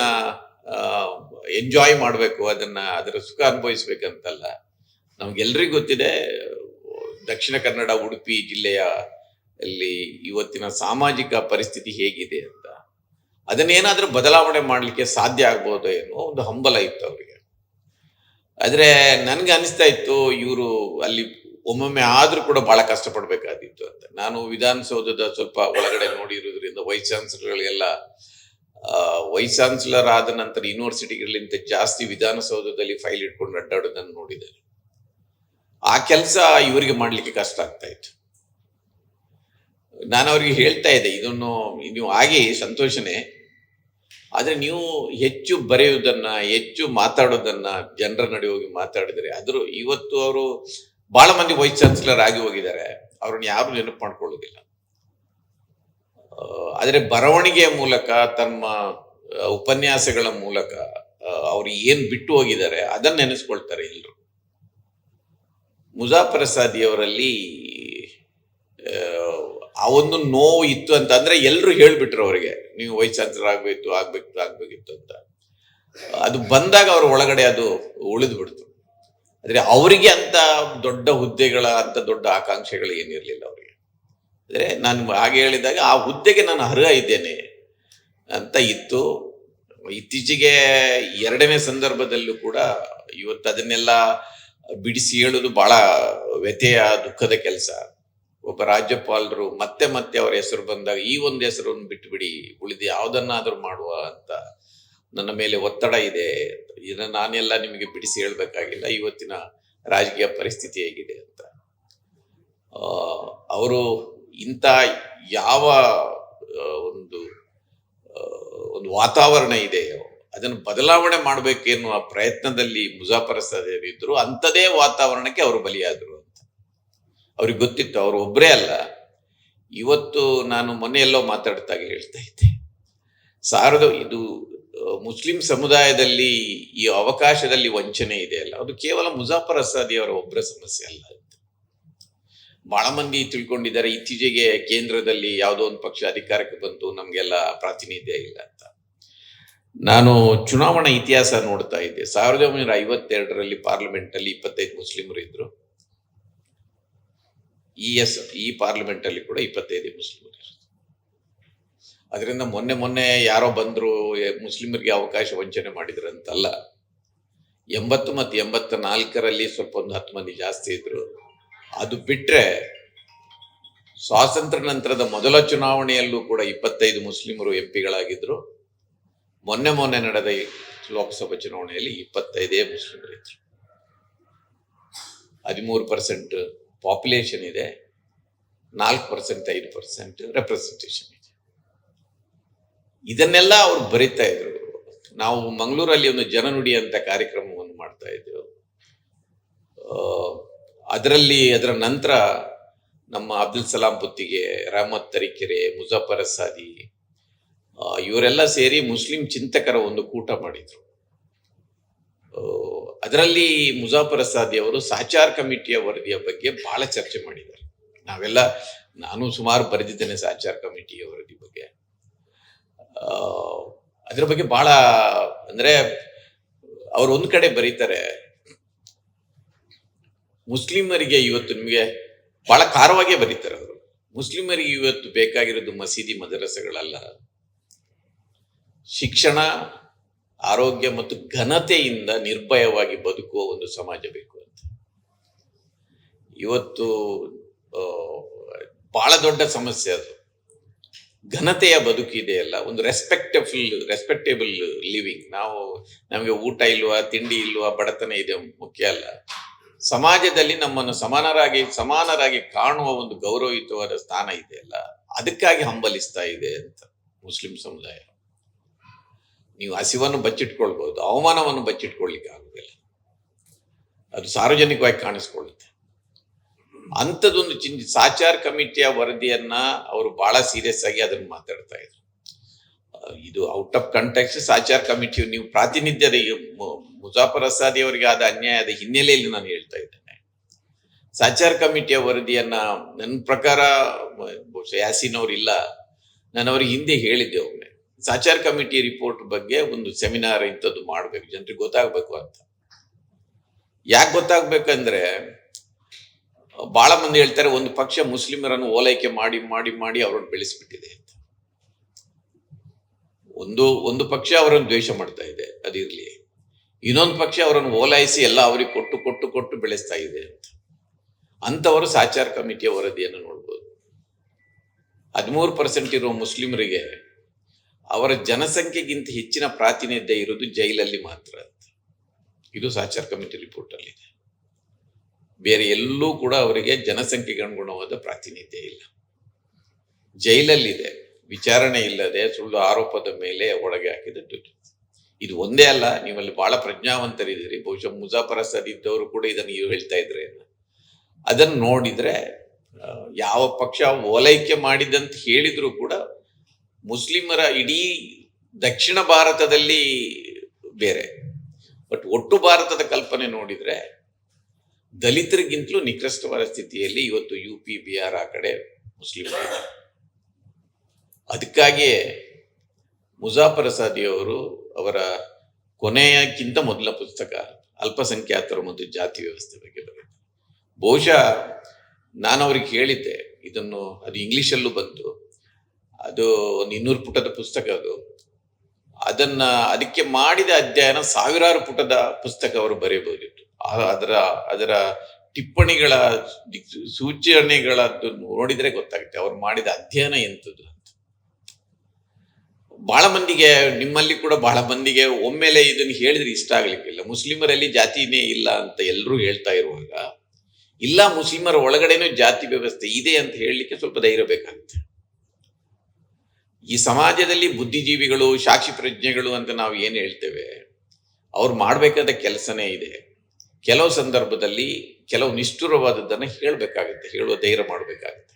ಎಂಜಾಯ್ ಮಾಡಬೇಕು, ಅದನ್ನ, ಅದರ ಸುಖ ಅನುಭವಿಸ್ಬೇಕಂತಲ್ಲ. ನಮ್ಗೆಲ್ರಿಗೂ ಗೊತ್ತಿದೆ, ದಕ್ಷಿಣ ಕನ್ನಡ, ಉಡುಪಿ ಜಿಲ್ಲೆಯ ಅಲ್ಲಿ ಇವತ್ತಿನ ಸಾಮಾಜಿಕ ಪರಿಸ್ಥಿತಿ ಹೇಗಿದೆ ಅಂತ. ಅದನ್ನೇನಾದರೂ ಬದಲಾವಣೆ ಮಾಡಲಿಕ್ಕೆ ಸಾಧ್ಯ ಆಗ್ಬೋದು ಏನೋ ಒಂದು ಹಂಬಲ ಇತ್ತು ಅವರಿಗೆ. ಆದರೆ ನನಗೆ ಅನಿಸ್ತಾ ಇತ್ತು, ಇವರು ಅಲ್ಲಿ ಒಮ್ಮೊಮ್ಮೆ ಆದ್ರೂ ಕೂಡ ಬಹಳ ಕಷ್ಟಪಡ್ಬೇಕಾದಿತ್ತು ಅಂತ. ನಾನು ವಿಧಾನಸೌಧದ ಸ್ವಲ್ಪ ಒಳಗಡೆ ನೋಡಿರೋದ್ರಿಂದ ವೈಸ್ ಚಾನ್ಸಲರ್ಗಳಿಗೆಲ್ಲ ವೈಸ್ ಚಾನ್ಸಲರ್ ಆದ ನಂತರ ಯೂನಿವರ್ಸಿಟಿಗಳಿಂದ ಜಾಸ್ತಿ ವಿಧಾನಸೌಧದಲ್ಲಿ ಫೈಲ್ ಇಟ್ಕೊಂಡು ಅಡ್ಡಾಡೋದನ್ನು ನೋಡಿದ್ದೇನೆ ಆ ಕೆಲಸ ಇವರಿಗೆ ಮಾಡ್ಲಿಕ್ಕೆ ಕಷ್ಟ ಆಗ್ತಾ ಇತ್ತು. ನಾನು ಅವರಿಗೆ ಹೇಳ್ತಾ ಇದ್ದೆ, ಇದನ್ನು ನೀವು ಆಗಿ ಸಂತೋಷನೇ, ಆದರೆ ನೀವು ಹೆಚ್ಚು ಬರೆಯುವುದನ್ನ, ಹೆಚ್ಚು ಮಾತಾಡೋದನ್ನ, ಜನರ ನಡುವೆ ಹೋಗಿ ಮಾತಾಡಿದರೆ ಆದರೂ ಇವತ್ತು ಅವರು ಬಹಳ ಮಂದಿ ವೈಸ್ ಚಾನ್ಸಲರ್ ಆಗಿ ಹೋಗಿದ್ದಾರೆ. ಅವ್ರನ್ನ ಯಾರು ನೆನಪು ಮಾಡ್ಕೊಳ್ಳೋದಿಲ್ಲ. ಆದರೆ ಬರವಣಿಗೆಯ ಮೂಲಕ ತಮ್ಮ ಉಪನ್ಯಾಸಗಳ ಮೂಲಕ ಅವ್ರು ಏನ್ ಬಿಟ್ಟು ಹೋಗಿದ್ದಾರೆ ಅದನ್ನ ನೆನೆಸ್ಕೊಳ್ತಾರೆ ಎಲ್ರು. ಮುಜಾಫರ್ ಸಾದಿಯವರಲ್ಲಿ ಆ, ಒಂದು ನೋವು ಇತ್ತು ಅಂತ ಅಂದ್ರೆ ಎಲ್ರು ಹೇಳ್ಬಿಟ್ರು ಅವರಿಗೆ ನೀವು ವೈಸ್ ಚಾನ್ಸಲರ್ ಆಗ್ಬೇಕು ಆಗ್ಬೇಕು ಆಗ್ಬೇಕಿತ್ತು ಅಂತ. ಅದು ಬಂದಾಗ ಅವ್ರ ಒಳಗಡೆ ಅದು ಉಳಿದು ಬಿಡ್ತು ಆದ್ರೆ ಅವರಿಗೆ ಅಂತ ದೊಡ್ಡ ಹುದ್ದೆಗಳ, ಅಂತ ದೊಡ್ಡ ಆಕಾಂಕ್ಷೆಗಳು ಏನಿರಲಿಲ್ಲ ಅವರಿಗೆ. ಅಂದರೆ ನಾನು ಹಾಗೆ ಹೇಳಿದಾಗ ಆ ಹುದ್ದೆಗೆ ನಾನು ಅರ್ಹ ಇದ್ದೇನೆ ಅಂತ ಇತ್ತು. ಇತ್ತೀಚೆಗೆ ಎರಡನೇ ಸಂದರ್ಭದಲ್ಲೂ ಕೂಡ ಇವತ್ತು ಅದನ್ನೆಲ್ಲ ಬಿಡಿಸಿ ಹೇಳೋದು ಬಹಳ ವ್ಯಥೆಯ, ದುಃಖದ ಕೆಲಸ. ಒಬ್ಬ ರಾಜ್ಯಪಾಲರು ಮತ್ತೆ ಮತ್ತೆ ಅವರ ಹೆಸರು ಬಂದಾಗ ಈ ಒಂದು ಹೆಸರನ್ನು ಬಿಟ್ಟುಬಿಡಿ ಉಳಿದು ಯಾವುದನ್ನಾದರೂ ಮಾಡುವ ಅಂತ ನನ್ನ ಮೇಲೆ ಒತ್ತಡ ಇದೆ. ಇದನ್ನು ನಾನೆಲ್ಲ ನಿಮಗೆ ಬಿಡಿಸಿ ಹೇಳಬೇಕಾಗಿಲ್ಲ. ಇವತ್ತಿನ ರಾಜಕೀಯ ಪರಿಸ್ಥಿತಿ ಹೇಗಿದೆ ಅಂತ. ಅವರು ಇಂಥ ಯಾವ ಒಂದು ಒಂದು ವಾತಾವರಣ ಇದೆ, ಅದನ್ನು ಬದಲಾವಣೆ ಮಾಡಬೇಕೆನ್ನುವ ಪ್ರಯತ್ನದಲ್ಲಿ ಮುಜಾಫರ್ ಇದ್ರು ಅಂಥದೇ ವಾತಾವರಣಕ್ಕೆ ಅವರು ಬಲಿಯಾದರು ಅಂತ. ಅವ್ರಿಗೆ ಗೊತ್ತಿತ್ತು, ಅವರು ಒಬ್ಬರೇ ಅಲ್ಲ. ಇವತ್ತು ನಾನು ಮೊನ್ನೆ ಎಲ್ಲೋ ಮಾತಾಡ್ತಾಗ ಹೇಳ್ತಾ ಇದ್ದೆ. ಸಾರದ ಇದು ಮುಸ್ಲಿಂ ಸಮುದಾಯದಲ್ಲಿ ಈ ಅವಕಾಶದಲ್ಲಿ ವಂಚನೆ ಇದೆ ಅಲ್ಲ. ಅದು ಕೇವಲ ಮುಜಾಫರ್ ಅಸಾದಿಯವರ ಒಬ್ಬರ ಸಮಸ್ಯೆ ಅಲ್ಲ ಬಹಳ ಮಂದಿ ತಿಳ್ಕೊಂಡಿದ್ದಾರೆ, ಇತ್ತೀಚೆಗೆ ಕೇಂದ್ರದಲ್ಲಿ ಯಾವುದೋ ಒಂದು ಪಕ್ಷ ಅಧಿಕಾರಕ್ಕೆ ಬಂತು ನಮಗೆಲ್ಲ ಪ್ರಾತಿನಿಧ್ಯ ಇಲ್ಲ ಅಂತ. ನಾನು ಚುನಾವಣಾ ಇತಿಹಾಸ ನೋಡ್ತಾ ಇದ್ದೆ. ಸಾವಿರದ ಒಂಬೈನೂರ ಐವತ್ತೆರಡರಲ್ಲಿ ಪಾರ್ಲಿಮೆಂಟ್ ಅಲ್ಲಿ ಇಪ್ಪತ್ತೈದು ಮುಸ್ಲಿಮರು ಇದ್ರು. ಈ ಎಸ್, ಈ ಪಾರ್ಲಿಮೆಂಟ್ ಅಲ್ಲಿ ಕೂಡ ಇಪ್ಪತ್ತೈದು ಮುಸ್ಲಿಮರು. ಅದರಿಂದ ಮೊನ್ನೆ ಮೊನ್ನೆ ಯಾರೋ ಬಂದರು ಮುಸ್ಲಿಮರಿಗೆ ಅವಕಾಶ ವಂಚನೆ ಮಾಡಿದ್ರಂತಲ್ಲ. ಎಂಬತ್ತು ಮತ್ತು ಎಂಬತ್ತ ನಾಲ್ಕರಲ್ಲಿ ಸ್ವಲ್ಪ ಒಂದು ಹತ್ತು ಮಂದಿ ಜಾಸ್ತಿ ಇದ್ರು. ಅದು ಬಿಟ್ರೆ ಸ್ವಾತಂತ್ರ್ಯ ನಂತರದ ಮೊದಲ ಚುನಾವಣೆಯಲ್ಲೂ ಕೂಡ ಇಪ್ಪತ್ತೈದು ಮುಸ್ಲಿಮರು ಎಂ ಪಿಗಳಾಗಿದ್ರು ಮೊನ್ನೆ ಮೊನ್ನೆ ನಡೆದ ಲೋಕಸಭಾ ಚುನಾವಣೆಯಲ್ಲಿ ಇಪ್ಪತ್ತೈದೇ ಮುಸ್ಲಿಮರು ಇದ್ರು. ಹದಿಮೂರು ಪರ್ಸೆಂಟ್ ಪಾಪ್ಯುಲೇಷನ್ ಇದೆ, ನಾಲ್ಕು ಪರ್ಸೆಂಟ್ ಐದು ಪರ್ಸೆಂಟ್ ರೆಪ್ರೆಸೆಂಟೇಷನ್ ಇದನ್ನೆಲ್ಲ ಅವ್ರು ಬರಿತಾ ಇದ್ರು. ನಾವು ಮಂಗಳೂರಲ್ಲಿ ಒಂದು ಜನನುಡಿ ಅಂತ ಕಾರ್ಯಕ್ರಮವನ್ನು ಮಾಡ್ತಾ ಇದ್ದೆವು ಅದರಲ್ಲಿ ಅದರ ನಂತರ ನಮ್ಮ ಅಬ್ದುಲ್ ಸಲಾಂ ಪುತ್ತಿಗೆ ರಹಮತ್ ತರೀಕೆರೆ, ಮುಜಫರ್ ಅಸಾದಿ ಇವರೆಲ್ಲ ಸೇರಿ ಮುಸ್ಲಿಂ ಚಿಂತಕರ ಒಂದು ಕೂಟ ಮಾಡಿದ್ರು. ಅದರಲ್ಲಿ ಮುಜಾಫರ್ ಅಸಾದಿ ಅವರು ಸಾಚಾರ್ ಕಮಿಟಿಯ ವರದಿಯ ಬಗ್ಗೆ ಬಹಳ ಚರ್ಚೆ ಮಾಡಿದ್ದಾರೆ. ನಾವೆಲ್ಲ, ನಾನು ಸುಮಾರು ಬರೆದಿದ್ದೇನೆ ಸಾಚಾರ್ ಕಮಿಟಿಯ ವರದಿ ಬಗ್ಗೆ. ಅದ್ರ ಬಗ್ಗೆ ಬಹಳ ಅಂದ್ರೆ ಅವ್ರು ಒಂದ್ ಕಡೆ ಬರೀತಾರೆ, ಮುಸ್ಲಿಮರಿಗೆ ಇವತ್ತು ನಿಮಗೆ ಬಹಳ ಖಾರವಾಗೇ ಬರೀತಾರೆ ಅವರು. ಮುಸ್ಲಿಮರಿಗೆ ಇವತ್ತು ಬೇಕಾಗಿರೋದು ಮಸೀದಿ ಮದರಸಗಳಲ್ಲ. ಶಿಕ್ಷಣ, ಆರೋಗ್ಯ ಮತ್ತು ಘನತೆಯಿಂದ ನಿರ್ಭಯವಾಗಿ ಬದುಕುವ ಒಂದು ಸಮಾಜ ಬೇಕು ಅಂತ. ಇವತ್ತು ಬಹಳ ದೊಡ್ಡ ಸಮಸ್ಯೆ ಅದು. ಘನತೆಯ ಬದುಕಿದೆಯಲ್ಲ ಒಂದು ರೆಸ್ಪೆಕ್ಟಫುಲ್ ರೆಸ್ಪೆಕ್ಟೇಬಲ್ ಲಿವಿಂಗ್ ನಾವು ನಮಗೆ ಊಟ ಇಲ್ವಾ, ತಿಂಡಿ ಇಲ್ವಾ, ಬಡತನ ಇದೆ ಮುಖ್ಯ ಅಲ್ಲ. ಸಮಾಜದಲ್ಲಿ ನಮ್ಮನ್ನು ಸಮಾನರಾಗಿ ಸಮಾನರಾಗಿ ಕಾಣುವ ಒಂದು ಗೌರವಯುತವಾದ ಸ್ಥಾನ ಇದೆಯಲ್ಲ ಅದಕ್ಕಾಗಿ ಹಂಬಲಿಸ್ತಾ ಇದೆ ಅಂತ ಮುಸ್ಲಿಂ ಸಮುದಾಯ. ನೀವು ಹಸಿವನ್ನು ಬಚ್ಚಿಟ್ಕೊಳ್ಬಹುದು, ಅವಮಾನವನ್ನು ಬಚ್ಚಿಟ್ಕೊಳ್ಳಿಕ್ಕೆ ಆಗುದಿಲ್ಲ. ಅದು ಸಾರ್ವಜನಿಕವಾಗಿ ಕಾಣಿಸ್ಕೊಳ್ಳುತ್ತೆ. ಅಂಥದ್ದೊಂದು ಚಿಂತೆ. ಸಾಚಾರ್ ಕಮಿಟಿಯ ವರದಿಯನ್ನ ಅವರು ಬಹಳ ಸೀರಿಯಸ್ ಆಗಿ ಅದನ್ನು ಮಾತಾಡ್ತಾ ಇದ್ರು. ಇದು out of context Sachar committee ನೀವು ಪ್ರಾತಿನಿಧ್ಯದ ಮುಜಾಫರ್ ಅಸಾದಿ ಅವರಿಗೆ ಆದ ಅನ್ಯಾಯದ ಹಿನ್ನೆಲೆಯಲ್ಲಿ ನಾನು ಹೇಳ್ತಾ ಇದ್ದೇನೆ. ಸಾಚಾರ್ ಕಮಿಟಿಯ ವರದಿಯನ್ನ ನನ್ನ ಪ್ರಕಾರ ಯಾಸಿನ್ ಅವರಿಲ್ಲ ನಾನು ಅವ್ರಿಗೆ ಹಿಂದೆ ಹೇಳಿದ್ದೆ ಒಮ್ಮೆ. ಸಾಚಾರ್ ಕಮಿಟಿ ರಿಪೋರ್ಟ್ ಬಗ್ಗೆ ಒಂದು ಸೆಮಿನಾರ್ ಇಂಥದ್ದು ಮಾಡಬೇಕು. ಜನರಿಗೆ ಗೊತ್ತಾಗಬೇಕು ಅಂತ. ಯಾಕೆ ಗೊತ್ತಾಗ್ಬೇಕಂದ್ರೆ ಬಹಳ ಮಂದಿ ಹೇಳ್ತಾರೆ, ಒಂದು ಪಕ್ಷ ಮುಸ್ಲಿಮರನ್ನು ಓಲೈಕೆ ಮಾಡಿ ಮಾಡಿ ಮಾಡಿ ಅವರನ್ನು ಬೆಳೆಸಿಬಿಟ್ಟಿದೆ ಅಂತ. ಒಂದು ಒಂದು ಪಕ್ಷ ಅವರನ್ನು ದ್ವೇಷ ಮಾಡ್ತಾ ಇದೆ ಅದಿರಲಿ ಇನ್ನೊಂದು ಪಕ್ಷ ಅವರನ್ನು ಓಲೈಸಿ ಎಲ್ಲ ಅವರಿಗೆ ಕೊಟ್ಟು ಕೊಟ್ಟು ಕೊಟ್ಟು ಬೆಳೆಸ್ತಾ ಇದೆ ಅಂತ. ಅಂಥವರು ಸಾಚಾರ ಕಮಿಟಿಯ ವರದಿಯನ್ನು ನೋಡ್ಬೋದು. ಹದಿಮೂರು ಪರ್ಸೆಂಟ್ ಇರುವ ಮುಸ್ಲಿಮರಿಗೆ ಅವರ ಜನಸಂಖ್ಯೆಗಿಂತ ಹೆಚ್ಚಿನ ಪ್ರಾತಿನಿಧ್ಯ ಇರೋದು ಜೈಲಲ್ಲಿ ಮಾತ್ರ ಅಂತ. ಇದು ಸಾಚಾರ್ ಕಮಿಟಿ ರಿಪೋರ್ಟ್ ಅಲ್ಲಿ ಇದೆ ಬೇರೆ ಎಲ್ಲೂ ಕೂಡ ಅವರಿಗೆ ಜನಸಂಖ್ಯೆಗೆ ಅನುಗುಣವಾದ ಪ್ರಾತಿನಿಧ್ಯ ಇಲ್ಲ. ಜೈಲಲ್ಲಿದೆ. ವಿಚಾರಣೆ ಇಲ್ಲದೆ ಸುಳ್ಳು ಆರೋಪದ ಮೇಲೆ ಒಳಗೆ ಹಾಕಿದದ್ದು ಇದು ಒಂದೇ ಅಲ್ಲ ನೀವಲ್ಲಿ ಬಹಳ ಪ್ರಜ್ಞಾವಂತರಿದ್ದೀರಿ. ಬಹುಶಃ ಮುಜಾಫರ ಸರ್ ಇದ್ದವರು ಕೂಡ ಇದನ್ನು ನೀವು ಹೇಳ್ತಾ ಇದ್ರೆ ಅದನ್ನು ನೋಡಿದ್ರೆ ಯಾವ ಪಕ್ಷ ಓಲೈಕೆ ಮಾಡಿದಂತ ಹೇಳಿದ್ರು ಕೂಡ ಮುಸ್ಲಿಮರ ಇಡೀ ದಕ್ಷಿಣ ಭಾರತದಲ್ಲಿ ಬೇರೆ. ಬಟ್ ಒಟ್ಟು ಭಾರತದ ಕಲ್ಪನೆ ನೋಡಿದ್ರೆ ದಲಿತರಿಗಿಂತಲೂ ನಿಕೃಷ್ಟವಾದ ಸ್ಥಿತಿಯಲ್ಲಿ ಇವತ್ತು ಯು ಪಿ ಬಿಹಾರ್ ಆ ಕಡೆ ಮುಸ್ಲಿಮರು ಅದಕ್ಕಾಗಿಯೇ ಮುಜಾಫರ್ ಅಸಾದಿಯವರು ಅವರ ಕೊನೆಯಕ್ಕಿಂತ ಮೊದಲ ಪುಸ್ತಕ ಅಲ್ಪಸಂಖ್ಯಾತರು ಮತ್ತು ಜಾತಿ ವ್ಯವಸ್ಥೆ ಬಗ್ಗೆ ಬರೆದಿದ್ದಾರೆ. ಬಹುಶಃ ನಾನು ಅವ್ರಿಗೆ ಹೇಳಿದ್ದೆ, ಇದನ್ನು ಅದು ಇಂಗ್ಲಿಷಲ್ಲೂ ಬಂತು, ಅದು ಒಂದು ಇನ್ನೂರು ಪುಟದ ಪುಸ್ತಕ ಅದು. ಅದನ್ನ ಅದಕ್ಕೆ ಮಾಡಿದ ಅಧ್ಯಯನ ಸಾವಿರಾರು ಪುಟದ ಪುಸ್ತಕ ಅವರು ಬರೆಯಬಹುದಿತ್ತು ಅದರ ಅದರ ಟಿಪ್ಪಣಿಗಳ ಸೂಚನೆಗಳದ್ದು ನೋಡಿದ್ರೆ ಗೊತ್ತಾಗುತ್ತೆ. ಅವ್ರು ಮಾಡಿದ ಅಧ್ಯಯನ ಎಂಥದ್ದು ಅಂತ. ಬಹಳ ಮಂದಿಗೆ, ನಿಮ್ಮಲ್ಲಿ ಕೂಡ ಬಹಳ ಮಂದಿಗೆ ಒಮ್ಮೆಲೆ ಇದನ್ನು ಹೇಳಿದ್ರೆ ಇಷ್ಟ ಆಗ್ಲಿಕ್ಕಿಲ್ಲ. ಮುಸ್ಲಿಮರಲ್ಲಿ ಜಾತಿನೇ ಇಲ್ಲ ಅಂತ ಎಲ್ಲರೂ ಹೇಳ್ತಾ ಇರುವಾಗ, ಇಲ್ಲ ಮುಸ್ಲಿಮರ ಒಳಗಡೆನೂ ಜಾತಿ ವ್ಯವಸ್ಥೆ ಇದೆ ಅಂತ ಹೇಳಲಿಕ್ಕೆ ಸ್ವಲ್ಪ ಧೈರ್ಯ ಬೇಕಾಗುತ್ತೆ. ಈ ಸಮಾಜದಲ್ಲಿ ಬುದ್ಧಿಜೀವಿಗಳು, ಸಾಕ್ಷಿ ಪ್ರಜ್ಞೆಗಳು ಅಂತ ನಾವು ಏನು ಹೇಳ್ತೇವೆ, ಅವ್ರು ಮಾಡಬೇಕಾದ ಕೆಲಸನೇ ಇದೆ. ಕೆಲವು ಸಂದರ್ಭದಲ್ಲಿ ಕೆಲವು ನಿಷ್ಠುರವಾದದ್ದನ್ನು ಹೇಳಬೇಕಾಗುತ್ತೆ, ಹೇಳುವ ಧೈರ್ಯ ಮಾಡಬೇಕಾಗುತ್ತೆ.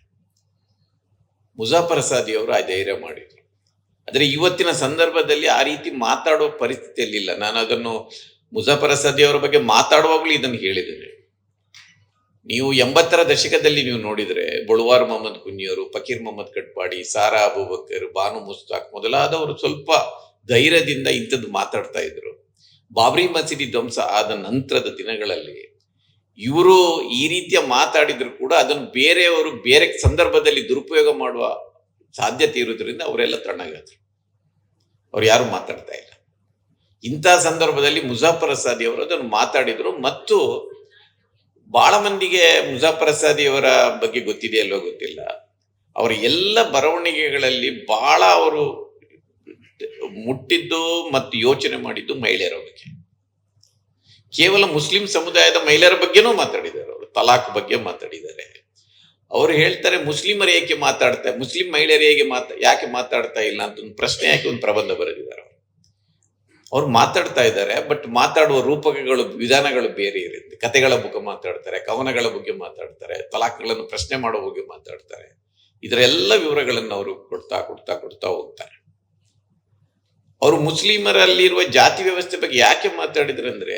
ಮುಜಾಫರ್ ಅವರು ಆ ಧೈರ್ಯ ಮಾಡಿದ್ರು. ಆದರೆ ಇವತ್ತಿನ ಸಂದರ್ಭದಲ್ಲಿ ಆ ರೀತಿ ಮಾತಾಡುವ ಪರಿಸ್ಥಿತಿಯಲ್ಲಿಲ್ಲ. ನಾನು ಅದನ್ನು ಮುಜಾಫರ್ ಅವರ ಬಗ್ಗೆ ಮಾತಾಡುವಾಗಲೂ ಇದನ್ನು ಹೇಳಿದ್ದೇನೆ. ನೀವು ಎಂಬತ್ತರ ದಶಕದಲ್ಲಿ ನೀವು ನೋಡಿದರೆ ಬಳುವಾರ್ ಮೊಹಮ್ಮದ್ ಕುನ್ನಿಯವರು ಫಕೀರ್ ಮೊಹಮ್ಮದ್ ಕಟ್ಪಾಡಿ, ಸಾರಾ ಅಬೂಬಕರ್, ಬಾನು ಮುಸ್ತಾಕ್ ಮೊದಲಾದವರು ಸ್ವಲ್ಪ ಧೈರ್ಯದಿಂದ ಇಂಥದ್ದು ಮಾತಾಡ್ತಾ ಇದ್ರು. ಬಾಬ್ರಿ ಮಸೀದಿ ಧ್ವಂಸ ಆದ ನಂತರದ ದಿನಗಳಲ್ಲಿ ಇವರು ಈ ರೀತಿಯ ಮಾತಾಡಿದ್ರು ಕೂಡ ಅದನ್ನು ಬೇರೆಯವರು ಬೇರೆ ಸಂದರ್ಭದಲ್ಲಿ ದುರುಪಯೋಗ ಮಾಡುವ ಸಾಧ್ಯತೆ ಇರುವುದರಿಂದ ಅವರೆಲ್ಲ ತಣ್ಣಗಾದ್ರು. ಅವ್ರು ಯಾರು ಮಾತಾಡ್ತಾ ಇಲ್ಲ. ಇಂಥ ಸಂದರ್ಭದಲ್ಲಿ ಮುಜಾಫರ್ ಅಸಾದಿ ಅವರು ಅದನ್ನು ಮಾತಾಡಿದ್ರು ಮತ್ತು ಬಹಳ ಮಂದಿಗೆ ಮುಜಾಫರ್ ಅಸಾದಿಯವರ ಬಗ್ಗೆ ಗೊತ್ತಿದೆಯಲ್ಲೋ ಗೊತ್ತಿಲ್ಲ. ಅವರ ಎಲ್ಲ ಬರವಣಿಗೆಗಳಲ್ಲಿ ಬಹಳ ಅವರು ಮುಟ್ಟಿದ್ದು ಮತ್ತು ಯೋಚನೆ ಮಾಡಿದ್ದು ಮಹಿಳೆಯರ ಬಗ್ಗೆ. ಕೇವಲ ಮುಸ್ಲಿಂ ಸಮುದಾಯದ ಮಹಿಳೆಯರ ಬಗ್ಗೆನೂ ಮಾತಾಡಿದ್ದಾರೆ ಅವರು, ತಲಾಖ್ ಬಗ್ಗೆ ಮಾತಾಡಿದ್ದಾರೆ. ಅವರು ಹೇಳ್ತಾರೆ ಮುಸ್ಲಿಮರು ಏಕೆ ಮಾತಾಡ್ತಾರೆ ಮುಸ್ಲಿಂ ಮಹಿಳೆಯರು ಹೇಗೆ ಮಾತಾ, ಯಾಕೆ ಮಾತಾಡ್ತಾ ಇಲ್ಲ ಅಂತ ಒಂದು ಪ್ರಶ್ನೆ ಯಾಕೆ ಒಂದು ಪ್ರಬಂಧ ಬರೆದಿದ್ದಾರೆ ಅವರು. ಮಾತಾಡ್ತಾ ಇದ್ದಾರೆ, ಬಟ್ ಮಾತಾಡುವ ರೂಪಕಗಳು, ವಿಧಾನಗಳು ಬೇರೆ ಇರುತ್ತೆ. ಕತೆಗಳ ಬಗ್ಗೆ ಮಾತಾಡ್ತಾರೆ, ಕವನಗಳ ಬಗ್ಗೆ ಮಾತಾಡ್ತಾರೆ, ತಲಾಖ್ಗಳನ್ನು ಪ್ರಶ್ನೆ ಮಾಡೋ ಬಗ್ಗೆ ಮಾತಾಡ್ತಾರೆ. ಇದರ ಎಲ್ಲ ವಿವರಗಳನ್ನು ಅವರು ಕೊಡ್ತಾ ಕೊಡ್ತಾ ಕೊಡ್ತಾ ಹೋಗ್ತಾರೆ. ಅವರು ಮುಸ್ಲಿಮರಲ್ಲಿರುವ ಜಾತಿ ವ್ಯವಸ್ಥೆ ಬಗ್ಗೆ ಯಾಕೆ ಮಾತಾಡಿದ್ರು ಅಂದರೆ,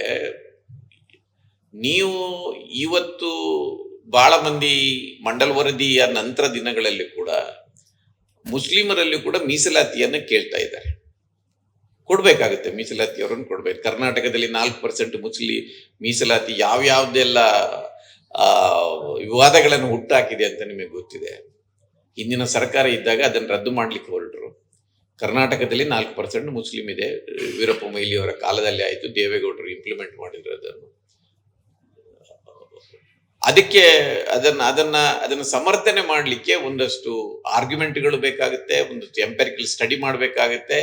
ನೀವು ಇವತ್ತು ಬಹಳ ಮಂದಿ ಮಂಡಲ್ ವರದಿಯ ನಂತರ ದಿನಗಳಲ್ಲಿ ಕೂಡ ಮುಸ್ಲಿಮರಲ್ಲಿ ಕೂಡ ಮೀಸಲಾತಿಯನ್ನು ಕೇಳ್ತಾ ಇದ್ದಾರೆ. ಕೊಡಬೇಕಾಗುತ್ತೆ ಮೀಸಲಾತಿ ಅವರನ್ನು ಕೊಡ್ಬೇಕು. ಕರ್ನಾಟಕದಲ್ಲಿ ನಾಲ್ಕು ಪರ್ಸೆಂಟ್ ಮುಸ್ಲಿ ಮೀಸಲಾತಿ ಯಾವ್ಯಾವ್ದೆಲ್ಲ ವಿವಾದಗಳನ್ನು ಹುಟ್ಟಾಕಿದೆ ಅಂತ ನಿಮಗೆ ಗೊತ್ತಿದೆ. ಹಿಂದಿನ ಸರ್ಕಾರ ಇದ್ದಾಗ ಅದನ್ನು ರದ್ದು ಮಾಡ್ಲಿಕ್ಕೆ ಹೊರಟರು. ಕರ್ನಾಟಕದಲ್ಲಿ ನಾಲ್ಕು ಪರ್ಸೆಂಟ್ ಮುಸ್ಲಿಂ ಇದೆ. ವೀರಪ್ಪ ಮೊಯ್ಲಿಯವರ ಕಾಲದಲ್ಲಿ ಆಯಿತು. ದೇವೇಗೌಡರು ಇಂಪ್ಲಿಮೆಂಟ್ ಮಾಡಿದ್ರು ಅದನ್ನು ಅದಕ್ಕೆ ಅದನ್ನ ಅದನ್ನ ಅದನ್ನ ಸಮರ್ಥನೆ ಮಾಡಲಿಕ್ಕೆ ಒಂದಷ್ಟು ಆರ್ಗ್ಯುಮೆಂಟ್ಗಳು ಬೇಕಾಗುತ್ತೆ ಒಂದಷ್ಟು ಎಂಪೆರಿಕಲ್ ಸ್ಟಡಿ ಮಾಡಬೇಕಾಗುತ್ತೆ.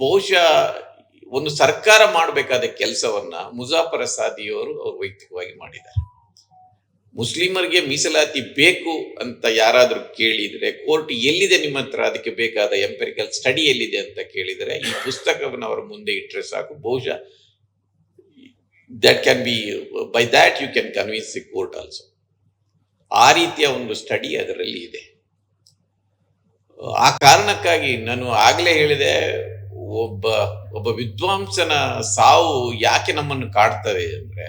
ಬಹುಶಃ ಒಂದು ಸರ್ಕಾರ ಮಾಡಬೇಕಾದ ಕೆಲಸವನ್ನ ಮುಜಾಫರ್ ಸಾದಿಯವರು ಅವರು ವೈಯಕ್ತಿಕವಾಗಿ ಮಾಡಿದ್ದಾರೆ. ಮುಸ್ಲಿಮರಿಗೆ ಮೀಸಲಾತಿ ಬೇಕು ಅಂತ ಯಾರಾದರೂ ಕೇಳಿದರೆ, ಕೋರ್ಟ್ ಎಲ್ಲಿದೆ ನಿಮ್ಮ ಹತ್ರ? ಅದಕ್ಕೆ ಬೇಕಾದ ಎಂಪೆರಿಕಲ್ ಸ್ಟಡಿ ಎಲ್ಲಿದೆ ಅಂತ ಕೇಳಿದರೆ, ಈ ಪುಸ್ತಕವನ್ನು ಅವರ ಮುಂದೆ ಇಟ್ಟರೆ ಸಾಕು. ಬಹುಶಃ that can be by that you can convince the court also ಆ ರೀತಿಯ ಒಂದು ಸ್ಟಡಿ ಅದರಲ್ಲಿ ಇದೆ. ಆ ಕಾರಣಕ್ಕಾಗಿ ನಾನು ಆಗಲೇ ಹೇಳಿದೆ, ಒಬ್ಬ ಒಬ್ಬ ವಿದ್ವಾಂಸನ ಸಾವು ಯಾಕೆ ನಮ್ಮನ್ನು ಕಾಡ್ತದೆ ಅಂದ್ರೆ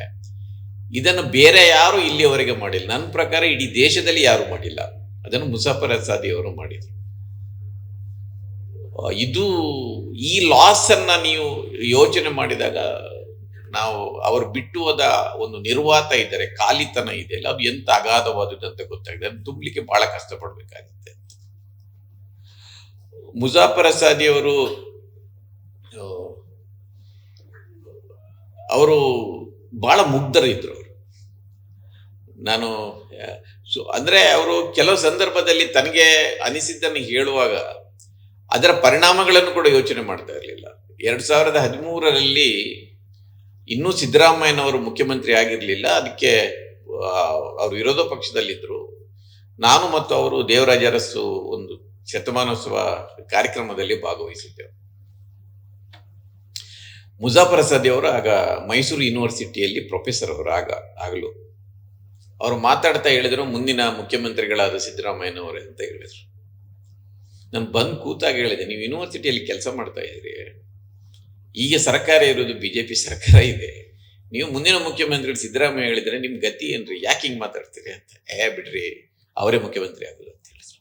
ಇದನ್ನು ಬೇರೆ ಯಾರು ಇಲ್ಲಿಯವರೆಗೆ ಮಾಡಿಲ್ಲ. ನನ್ನ ಪ್ರಕಾರ ಇಡೀ ದೇಶದಲ್ಲಿ ಯಾರು ಮಾಡಿಲ್ಲ. ಅದನ್ನು ಮುಸಾಫರ್ ಅಸಾದಿ ಅವರು ಮಾಡಿದ್ರು. ಇದು ಈ ಲಾಸ್ ಅನ್ನ ನೀವು ಯೋಚನೆ ಮಾಡಿದಾಗ ನಾವು ಅವರು ಬಿಟ್ಟು ಹೋದ ಒಂದು ನಿರ್ವಾತ ಇದ್ದಾರೆ, ಖಾಲಿತನ ಇದೆ. ಅಲ್ಲ ಅದು ಎಂತ ಅಗಾಧವಾದದ್ದು ಅಂತ ಗೊತ್ತಾಗಿದೆ. ಅದನ್ನು ತುಂಬಲಿಕ್ಕೆ ಬಹಳ ಕಷ್ಟಪಡಬೇಕಾಗುತ್ತೆ. ಮುಜಾಫರ್ ಅಸಾದಿ ಅವರು ಬಹಳ ಮುಗ್ಧರಿದ್ರು ನಾನು ಸೊ, ಅಂದರೆ ಅವರು ಕೆಲವು ಸಂದರ್ಭದಲ್ಲಿ ತನಗೆ ಅನಿಸಿದ್ದನ್ನು ಹೇಳುವಾಗ ಅದರ ಪರಿಣಾಮಗಳನ್ನು ಕೂಡ ಯೋಚನೆ ಮಾಡ್ತಾ ಇರಲಿಲ್ಲ. ಎರಡು ಸಾವಿರದ ಹದಿಮೂರರಲ್ಲಿ ಇನ್ನೂ ಸಿದ್ದರಾಮಯ್ಯನವರು ಮುಖ್ಯಮಂತ್ರಿ ಆಗಿರಲಿಲ್ಲ. ಅದಕ್ಕೆ ಅವರು ವಿರೋಧ ಪಕ್ಷದಲ್ಲಿದ್ದರು ನಾನು ಮತ್ತು ಅವರು ದೇವರಾಜ ಅರಸು ಒಂದು ಶತಮಾನೋತ್ಸವ ಕಾರ್ಯಕ್ರಮದಲ್ಲಿ ಭಾಗವಹಿಸಿದ್ದೆವು. ಮುಜಾಫರ್ ಅಸಾದಿ ಆಗ ಮೈಸೂರು ಯೂನಿವರ್ಸಿಟಿಯಲ್ಲಿ ಪ್ರೊಫೆಸರ್ ಅವರು ಆಗ, ಆಗಲು. ಅವರು ಮಾತಾಡ್ತಾ ಹೇಳಿದ್ರು, ಮುಂದಿನ ಮುಖ್ಯಮಂತ್ರಿಗಳಾದ ಸಿದ್ದರಾಮಯ್ಯನವರೇ ಅಂತ ಹೇಳಿದ್ರು. ನಾನು ಬಂದು ಕೂತಾಗ ಹೇಳಿದೆ, ನೀವು ಯೂನಿವರ್ಸಿಟಿಯಲ್ಲಿ ಕೆಲಸ ಮಾಡ್ತಾ ಇದ್ದೀರಿ. ಈಗ ಸರ್ಕಾರ ಇರೋದು ಬಿ ಜೆ ಪಿ ಸರ್ಕಾರ ಇದೆ. ನೀವು ಮುಂದಿನ ಮುಖ್ಯಮಂತ್ರಿ ಸಿದ್ದರಾಮಯ್ಯ ಹೇಳಿದ್ರೆ ನಿಮ್ಮ ಗತಿ ಏನ್ರಿ? ಯಾಕೆ ಹಿಂಗೆ ಮಾತಾಡ್ತೀರಿ ಅಂತ. ಏ ಬಿಡ್ರಿ, ಅವರೇ ಮುಖ್ಯಮಂತ್ರಿ ಆಗೋದು ಅಂತ ಹೇಳಿದ್ರು.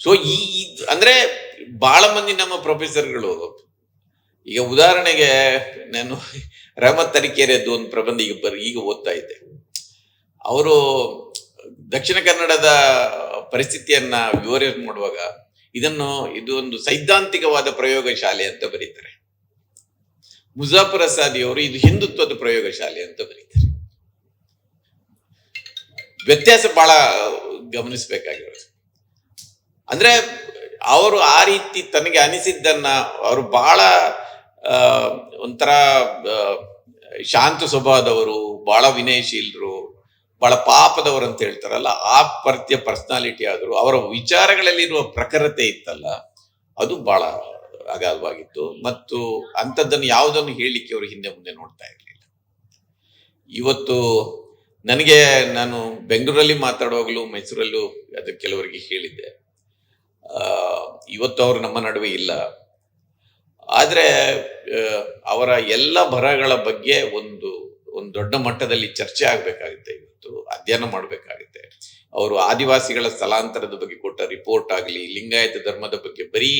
ಸೊ ಈ ಅಂದರೆ ಬಹಳ ಮಂದಿ ನಮ್ಮ ಪ್ರೊಫೆಸರ್ಗಳು ಈಗ ಉದಾಹರಣೆಗೆ ನಾನು ರಹಮತ್ ತರೀಕೆರೆದ್ದು ಒಂದು ಪ್ರಬಂಧ ಈಗ ಬರ್ ಈಗ ಓದ್ತಾ ಇದ್ದೆ. ಅವರು ದಕ್ಷಿಣ ಕನ್ನಡದ ಪರಿಸ್ಥಿತಿಯನ್ನ ವಿವರಣೆ ಮಾಡುವಾಗ ಇದನ್ನು, ಇದು ಒಂದು ಸೈದ್ಧಾಂತಿಕವಾದ ಪ್ರಯೋಗಶಾಲೆ ಅಂತ ಬರೀತಾರೆ. ಮುಜಾಫರ್ ಅಸಾದಿ ಅವರು ಇದು ಹಿಂದುತ್ವದ ಪ್ರಯೋಗಶಾಲೆ ಅಂತ ಬರೀತಾರೆ. ವ್ಯತ್ಯಾಸ ಬಹಳ ಗಮನಿಸಬೇಕಾಗಿರೋದು. ಅಂದ್ರೆ ಅವರು ಆ ರೀತಿ ತನಗೆ ಅನಿಸಿದ್ದನ್ನ ಅವರು ಬಹಳ ಒಂಥರ ಶಾಂತ ಸ್ವಭಾವದವರು ಬಹಳ ವಿನಯಶೀಲರು, ಬಹಳ ಪಾಪದವರು ಅಂತ ಹೇಳ್ತಾರಲ್ಲ, ಆ ಪರ್ತಿಯ ಪರ್ಸನಾಲಿಟಿ ಆದರು, ಅವರ ವಿಚಾರಗಳಲ್ಲಿರುವ ಪ್ರಖರತೆ ಇತ್ತಲ್ಲ, ಅದು ಬಹಳ ಅಗಾಧವಾಗಿತ್ತು. ಮತ್ತು ಅಂಥದ್ದನ್ನು ಯಾವುದನ್ನು ಹೇಳಲಿಕ್ಕೆ ಅವರು ಹಿಂದೆ ಮುಂದೆ ನೋಡ್ತಾ ಇರಲಿಲ್ಲ. ಇವತ್ತು ನನಗೆ ನಾನು ಬೆಂಗಳೂರಲ್ಲಿ ಮಾತಾಡುವಾಗಲೂ, ಮೈಸೂರಲ್ಲೂ ಅದು ಕೆಲವರಿಗೆ ಹೇಳಿದ್ದೆ. ಇವತ್ತು ಅವರು ನಮ್ಮ ನಡುವೆ ಇಲ್ಲ. ಆದರೆ ಅವರ ಎಲ್ಲ ಬರಹಗಳ ಬಗ್ಗೆ ಒಂದು ಒಂದು ದೊಡ್ಡ ಮಟ್ಟದಲ್ಲಿ ಚರ್ಚೆ ಆಗಬೇಕಾಗುತ್ತೆ ಇವತ್ತು, ಅಧ್ಯಯನ ಮಾಡಬೇಕಾಗುತ್ತೆ. ಅವರು ಆದಿವಾಸಿಗಳ ಸ್ಥಳಾಂತರದ ಬಗ್ಗೆ ಕೊಟ್ಟ ರಿಪೋರ್ಟ್ ಆಗಲಿ, ಲಿಂಗಾಯತ ಧರ್ಮದ ಬಗ್ಗೆ ಬರೀ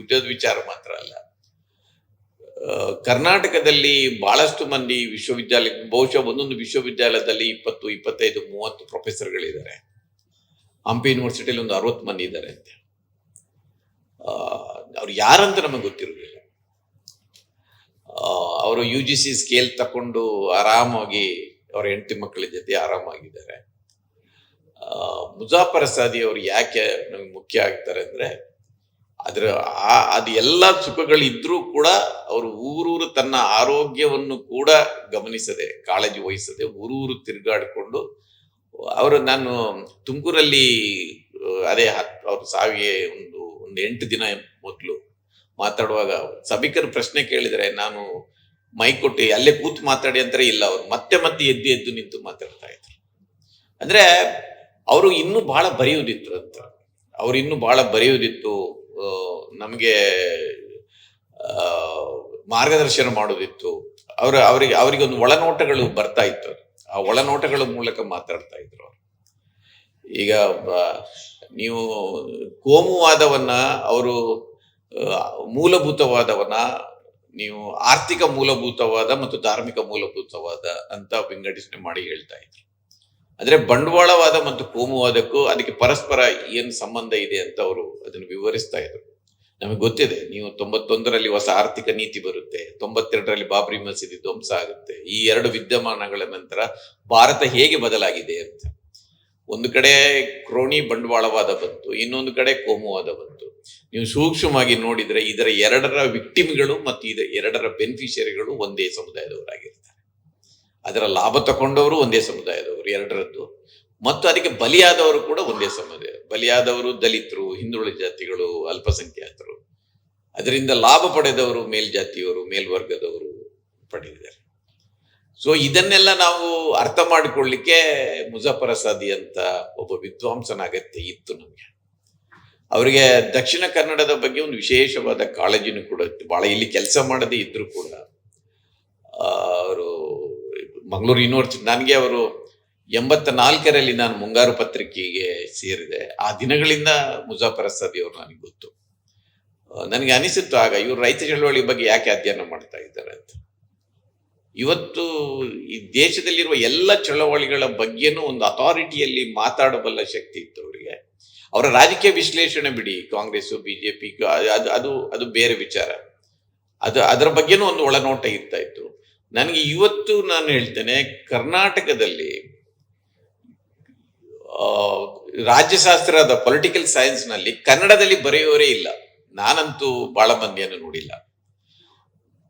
ಉದ್ಯೋಗ ವಿಚಾರ ಮಾತ್ರ ಅಲ್ಲ. ಕರ್ನಾಟಕದಲ್ಲಿ ಬಹಳಷ್ಟು ಮಂದಿ ವಿಶ್ವವಿದ್ಯಾಲಯ ಬಹುಶಃ ಒಂದೊಂದು ವಿಶ್ವವಿದ್ಯಾಲಯದಲ್ಲಿ ಇಪ್ಪತ್ತು, ಇಪ್ಪತ್ತೈದು, ಮೂವತ್ತು ಪ್ರೊಫೆಸರ್ಗಳಿದ್ದಾರೆ. ಹಂಪಿ ಯೂನಿವರ್ಸಿಟಿಯಲ್ಲಿ ಒಂದು ಅರವತ್ತು ಮಂದಿ ಇದ್ದಾರೆ ಅಂತೆ. ಅವ್ರು ಯಾರಂತ ನಮಗೆ ಗೊತ್ತಿರಲಿಲ್ಲ ಅವರು ಯು ಜಿ ಸಿ ಸ್ಕೇಲ್ ತಕೊಂಡು ಆರಾಮಾಗಿ ಅವರ ಹೆಂಡತಿ ಮಕ್ಕಳ ಜೊತೆ ಆರಾಮಾಗಿದ್ದಾರೆ. ಮುಜಾಫರ್ ಸಾದಿ ಅವರು ಯಾಕೆ ನಮಗೆ ಮುಖ್ಯ ಆಗ್ತಾರೆ ಅಂದ್ರೆ, ಅದರ ಆ, ಅದು ಎಲ್ಲ ಸುಖಗಳಿದ್ರೂ ಕೂಡ ಅವರು ಊರೂರು ತನ್ನ ಆರೋಗ್ಯವನ್ನು ಕೂಡ ಗಮನಿಸದೆ, ಕಾಳಜಿ ವಹಿಸದೆ ಊರೂರು ತಿರುಗಾಡಿಕೊಂಡು, ಅವರು ನಾನು ತುಮಕೂರಲ್ಲಿ, ಅದೇ ಅವ್ರ ಸಾವಿಗೆ ಒಂದು ಒಂದು ಎಂಟು ದಿನ ಮೊದಲು ಮಾತಾಡುವಾಗ, ಸಭಿಕರು ಪ್ರಶ್ನೆ ಕೇಳಿದರೆ ನಾನು ಮೈ ಕೊಟ್ಟು ಅಲ್ಲೇ ಕೂತು ಮಾತಾಡಿ ಅಂತಾರೆ, ಇಲ್ಲ, ಅವರು ಮತ್ತೆ ಮತ್ತೆ ಎದ್ದು ಎದ್ದು ನಿಂತು ಮಾತಾಡ್ತಾ ಇದ್ರು. ಅಂದ್ರೆ ಅವರು ಇನ್ನೂ ಬಹಳ ಬರೆಯುವುದಿತ್ತು ಅಂತ. ಅವ್ರು ಇನ್ನೂ ಬಹಳ ಬರೆಯುವುದಿತ್ತು ನಮಗೆ ಮಾರ್ಗದರ್ಶನ ಮಾಡೋದಿತ್ತು. ಅವರ, ಅವರಿಗೆ ಅವರಿಗೆ ಒಂದು ಒಳನೋಟಗಳು ಬರ್ತಾ ಇತ್ತು. ಆ ಒಳನೋಟಗಳ ಮೂಲಕ ಮಾತಾಡ್ತಾ ಇದ್ರು ಅವ್ರು. ಈಗ ನೀವು ಕೋಮುವಾದವನ್ನ ಅವರು ಮೂಲಭೂತವಾದವನ್ನ, ನೀವು ಆರ್ಥಿಕ ಮೂಲಭೂತವಾದ ಮತ್ತು ಧಾರ್ಮಿಕ ಮೂಲಭೂತವಾದ ಅಂತ ವಿಂಗಡಿಸಣೆ ಮಾಡಿ ಹೇಳ್ತಾ ಇದ್ರು. ಅಂದ್ರೆ ಬಂಡವಾಳವಾದ ಮತ್ತು ಕೋಮುವಾದಕ್ಕೂ ಅದಕ್ಕೆ ಪರಸ್ಪರ ಏನು ಸಂಬಂಧ ಇದೆ ಅಂತ ಅವರು ಅದನ್ನು ವಿವರಿಸ್ತಾ ಇದ್ರು. ನಮಗೆ ಗೊತ್ತಿದೆ, ನೀವು ತೊಂಬತ್ತೊಂದರಲ್ಲಿ ಹೊಸ ಆರ್ಥಿಕ ನೀತಿ ಬರುತ್ತೆ, ತೊಂಬತ್ತೆರಡರಲ್ಲಿ ಬಾಬ್ರಿ ಮಸೀದಿ ಧ್ವಂಸ ಆಗುತ್ತೆ, ಈ ಎರಡು ವಿದ್ಯಮಾನಗಳ ನಂತರ ಭಾರತ ಹೇಗೆ ಬದಲಾಗಿದೆ ಅಂತ. ಒಂದು ಕಡೆ ಕ್ರೋಣಿ ಬಂಡವಾಳವಾದ ಬಂತು, ಇನ್ನೊಂದು ಕಡೆ ಕೋಮುವಾದ ಬಂತು. ನೀವು ಸೂಕ್ಷ್ಮವಾಗಿ ನೋಡಿದ್ರೆ ಇದರ ಎರಡರ ವಿಕ್ಟಿಮ್ಗಳು ಮತ್ತು ಇದರ ಎರಡರ ಬೆನಿಫಿಷರಿಗಳು ಒಂದೇ ಸಮುದಾಯದವರಾಗಿರ್ತಾರೆ. ಅದರ ಲಾಭ ತಗೊಂಡವರು ಒಂದೇ ಸಮುದಾಯದವರು, ಎರಡರದ್ದು. ಮತ್ತು ಅದಕ್ಕೆ ಬಲಿಯಾದವರು ಕೂಡ ಒಂದೇ ಸಮುದಾಯ, ಬಲಿಯಾದವರು ದಲಿತರು, ಹಿಂದುಳಿದ ಜಾತಿಗಳು, ಅಲ್ಪಸಂಖ್ಯಾತರು. ಅದರಿಂದ ಲಾಭ ಪಡೆದವರು ಮೇಲ್ಜಾತಿಯವರು, ಮೇಲ್ವರ್ಗದವರು ಪಡೆದಿದ್ದಾರೆ. ಸೊ ಇದನ್ನೆಲ್ಲ ನಾವು ಅರ್ಥ ಮಾಡಿಕೊಳ್ಳಿಕ್ಕೆ ಮುಜಫರ್ ಅಸಾದಿ ಅಂತ ಒಬ್ಬ ವಿದ್ವಾಂಸನ ಅಗತ್ಯ ಇತ್ತು ನಮಗೆ. ಅವರಿಗೆ ದಕ್ಷಿಣ ಕನ್ನಡದ ಬಗ್ಗೆ ಒಂದು ವಿಶೇಷವಾದ ಕಾಳಜಿನೂ ಕೂಡ ಇತ್ತು. ಬಹಳ ಇಲ್ಲಿ ಕೆಲಸ ಮಾಡದೇ ಇದ್ರು ಕೂಡ ಅವರು ಮಂಗಳೂರು ಯೂನಿವರ್ಸಿಟಿ, ನನಗೆ ಅವರು ಎಂಬತ್ತ ನಾಲ್ಕರಲ್ಲಿ ನಾನು ಮುಂಗಾರು ಪತ್ರಿಕೆಗೆ ಸೇರಿದೆ. ಆ ದಿನಗಳಿಂದ ಮುಜಾಫರ್ ಅಸಾದಿ ಅವರು ನನಗೆ ಗೊತ್ತು. ನನಗೆ ಅನಿಸಿತ್ತು ಆಗ, ಇವರು ರೈತ ಚಳವಳಿ ಬಗ್ಗೆ ಯಾಕೆ ಅಧ್ಯಯನ ಮಾಡ್ತಾ ಇದ್ದಾರೆ ಅಂತ. ಇವತ್ತು ಈ ದೇಶದಲ್ಲಿರುವ ಎಲ್ಲ ಚಳವಳಿಗಳ ಬಗ್ಗೆನೂ ಒಂದು ಅಥಾರಿಟಿಯಲ್ಲಿ ಮಾತಾಡಬಲ್ಲ ಶಕ್ತಿ ಇತ್ತು ಅವರಿಗೆ. ಅವರ ರಾಜಕೀಯ ವಿಶ್ಲೇಷಣೆ ಬಿಡಿ ಕಾಂಗ್ರೆಸ್ ಬಿಜೆಪಿ ಅದು ಅದು ಅದು ಬೇರೆ ವಿಚಾರ. ಅದು, ಅದರ ಬಗ್ಗೆನೂ ಒಂದು ಒಳನೋಟ ಇರ್ತಾ ಇತ್ತು. ನನಗೆ ಇವತ್ತು ನಾನು ಹೇಳ್ತೇನೆ, ಕರ್ನಾಟಕದಲ್ಲಿ ರಾಜ್ಯಶಾಸ್ತ್ರದ ಪೊಲಿಟಿಕಲ್ ಸೈನ್ಸ್ನಲ್ಲಿ ಕನ್ನಡದಲ್ಲಿ ಬರೆಯುವರೇ ಇಲ್ಲ. ನಾನಂತೂ ಬಹಳ ಮಂದಿಯನ್ನು ನೋಡಿಲ್ಲ.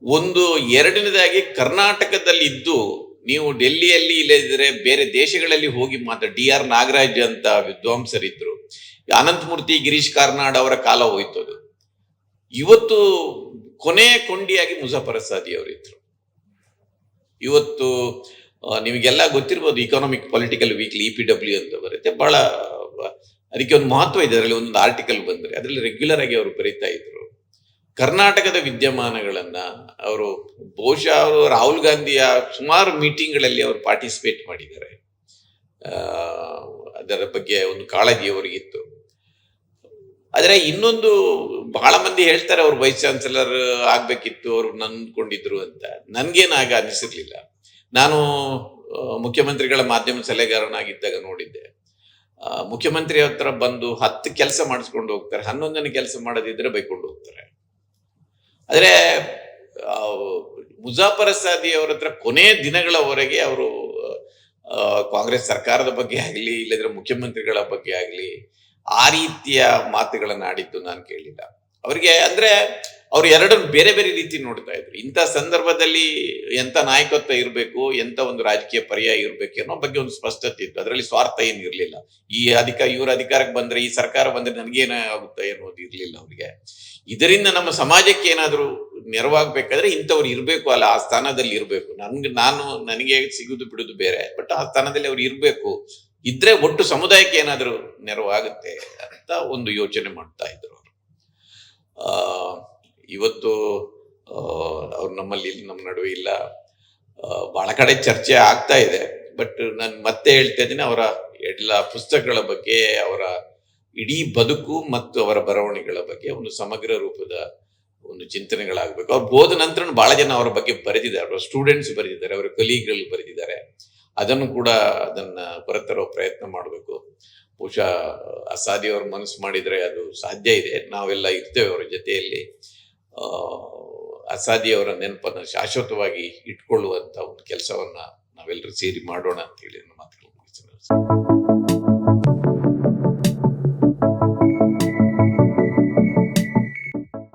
ಒಂದು ಎರಡನೇದಾಗಿ ಕರ್ನಾಟಕದಲ್ಲಿ ಇದ್ದು ನೀವು ಡೆಲ್ಲಿಯಲ್ಲಿ ಇಲ್ಲದಿದ್ರೆ ಬೇರೆ ದೇಶಗಳಲ್ಲಿ ಹೋಗಿ ಮಾತ್ರ ಡಿ ಆರ್ ನಾಗರಾಜ್ ಅಂತ ವಿದ್ವಾಂಸರಿದ್ರು. ಅನಂತಮೂರ್ತಿ, ಗಿರೀಶ್ ಕಾರ್ನಾಡ್ ಅವರ ಕಾಲ ಹೋಯ್ತು ಅದು. ಇವತ್ತು ಕೊನೆ ಕೊಂಡಿಯಾಗಿ ಮುಜಾಫರ್ ಸಾದಿ ಅವರಿದ್ರು. ಇವತ್ತು ನಿಮಗೆಲ್ಲ ಗೊತ್ತಿರ್ಬೋದು economic political weekly E P W ಅಂತ ಬರುತ್ತೆ. ಬಹಳ, ಅದಕ್ಕೆ ಒಂದು ಮಹತ್ವ ಇದೆ, ಅದರಲ್ಲಿ ಒಂದು ಆರ್ಟಿಕಲ್ ಬಂದರೆ. ಅದರಲ್ಲಿ ರೆಗ್ಯುಲರ್ ಆಗಿ ಅವರು ಬರೀತಾ ಇದ್ರು. ಕರ್ನಾಟಕದ ವಿದ್ಯಮಾನಗಳನ್ನ ಅವರು ಬಹುಶಃ ಅವರು ರಾಹುಲ್ ಗಾಂಧಿಯ ಸುಮಾರು ಮೀಟಿಂಗ್ಗಳಲ್ಲಿ ಅವರು ಪಾರ್ಟಿಸಿಪೇಟ್ ಮಾಡಿದ್ದಾರೆ. ಅದರ ಬಗ್ಗೆ ಒಂದು ಕಾಳಜಿ ಅವರಿಗಿತ್ತು. ಆದರೆ ಇನ್ನೊಂದು ಬಹಳ ಮಂದಿ ಹೇಳ್ತಾರೆ ಅವ್ರು ವೈಸ್ ಚಾನ್ಸಲರ್ ಆಗಬೇಕಿತ್ತು, ಅವರು ನಂದ್ಕೊಂಡಿದ್ರು ಅಂತ. ನನ್ಗೇನಾಗ ಅನಿಸಿರ್ಲಿಲ್ಲ. ನಾನು ಮುಖ್ಯಮಂತ್ರಿಗಳ ಮಾಧ್ಯಮ ಸಲಹೆಗಾರನಾಗಿದ್ದಾಗ ನೋಡಿದ್ದೆ. ಮುಖ್ಯಮಂತ್ರಿ ಹತ್ರ ಬಂದು ಹತ್ತು ಕೆಲಸ ಮಾಡಿಸ್ಕೊಂಡು ಹೋಗ್ತಾರೆ, ಹನ್ನೊಂದನೇ ಕೆಲಸ ಮಾಡದಿದ್ರೆ ಬೈಕೊಂಡು ಹೋಗ್ತಾರೆ. ಆದ್ರೆ ಮುಜಾಫರ್ ಸಾದಿ ಅವ್ರ ಹತ್ರ ಕೊನೆ ದಿನಗಳವರೆಗೆ ಅವರು ಕಾಂಗ್ರೆಸ್ ಸರ್ಕಾರದ ಬಗ್ಗೆ ಆಗಲಿ, ಇಲ್ಲದ್ರೆ ಮುಖ್ಯಮಂತ್ರಿಗಳ ಬಗ್ಗೆ ಆಗಲಿ, ಆ ರೀತಿಯ ಮಾತುಗಳನ್ನು ಆಡಿದ್ದು ನಾನು ಕೇಳಿಲ್ಲ. ಅವರಿಗೆ ಅಂದ್ರೆ, ಅವ್ರು ಎರಡನ್ನು ಬೇರೆ ಬೇರೆ ರೀತಿ ನೋಡ್ತಾ ಇದ್ರು. ಇಂಥ ಸಂದರ್ಭದಲ್ಲಿ ಎಂತ ನಾಯಕತ್ವ ಇರಬೇಕು ಎಂತ ಒಂದು ರಾಜಕೀಯ ಪರ್ಯಾಯ ಇರಬೇಕು ಅನ್ನೋ ಬಗ್ಗೆ ಒಂದು ಸ್ಪಷ್ಟತೆ ಇತ್ತು. ಅದರಲ್ಲಿ ಸ್ವಾರ್ಥ ಏನು ಇರಲಿಲ್ಲ. ಈ ಅಧಿಕಾರ ಇವ್ರ ಅಧಿಕಾರಕ್ಕೆ ಬಂದ್ರೆ, ಈ ಸರ್ಕಾರ ಬಂದ್ರೆ ನನಗೇನಾಗುತ್ತೆ ಆಗುತ್ತೆ ಅನ್ನೋದು ಇರಲಿಲ್ಲ ಅವರಿಗೆ. ಇದರಿಂದ ನಮ್ಮ ಸಮಾಜಕ್ಕೆ ಏನಾದರೂ ನೆರವಾಗಬೇಕಾದ್ರೆ ಇಂಥವ್ರು ಇರಬೇಕು ಅಲ್ಲ, ಆ ಸ್ಥಾನದಲ್ಲಿ ಇರಬೇಕು. ನನ್ಗೆ, ನಾನು ನನಗೆ ಸಿಗುದು ಬಿಡುದು ಬೇರೆ, ಬಟ್ ಆ ಸ್ಥಾನದಲ್ಲಿ ಅವ್ರು ಇರಬೇಕು. ಇದ್ರೆ ಒಟ್ಟು ಸಮುದಾಯಕ್ಕೆ ಏನಾದರೂ ನೆರವಾಗುತ್ತೆ ಅಂತ ಒಂದು ಯೋಚನೆ ಮಾಡ್ತಾ ಇದ್ರು ಅವರು. ಇವತ್ತು ಅವ್ರು ನಮ್ಮಲ್ಲಿ ನಮ್ಮ ನಡುವೆ ಇಲ್ಲ. ಬಹಳ ಕಡೆ ಚರ್ಚೆ ಆಗ್ತಾ ಇದೆ, ಬಟ್ ನಾನು ಮತ್ತೆ ಹೇಳ್ತಾ ಇದ್ದೀನಿ, ಅವರ ಎಲ್ಲ ಪುಸ್ತಕಗಳ ಬಗ್ಗೆ, ಅವರ ಇಡೀ ಬದುಕು ಮತ್ತು ಅವರ ಬರವಣಿಗೆಗಳ ಬಗ್ಗೆ ಒಂದು ಸಮಗ್ರ ರೂಪದ ಒಂದು ಚಿಂತನೆಗಳಾಗಬೇಕು. ಅವ್ರು ಹೋದ ನಂತರ ಬಹಳ ಜನ ಅವರ ಬಗ್ಗೆ ಬರೆದಿದ್ದಾರೆ. ಅವರ ಸ್ಟೂಡೆಂಟ್ಸ್ ಬರೆದಿದ್ದಾರೆ, ಅವರ ಕಲೀಗ್ರಲ್ಲಿ ಬರೆದಿದ್ದಾರೆ. ಅದನ್ನು ಕೂಡ ಅದನ್ನ ಹೊರತರೋ ಪ್ರಯತ್ನ ಮಾಡಬೇಕು. ಬಹುಶಃ ಅಸಾದಿ ಅವ್ರ ಮನಸ್ಸು ಮಾಡಿದರೆ ಅದು ಸಾಧ್ಯ ಇದೆ. ನಾವೆಲ್ಲ ಇರ್ತೇವೆ ಅವರ ಜೊತೆಯಲ್ಲಿ. ಅಸಾದಿ ಅವರ ನೆನಪನ್ನು ಶಾಶ್ವತವಾಗಿ ಇಟ್ಕೊಳ್ಳುವಂಥ ಒಂದು ಕೆಲಸವನ್ನು ನಾವೆಲ್ಲರೂ ಸೇರಿ ಮಾಡೋಣ ಅಂತ ಹೇಳಿ ನನ್ನ ಮಾತುಗಳು ಮುಗಿಸ್ತೇನೆ.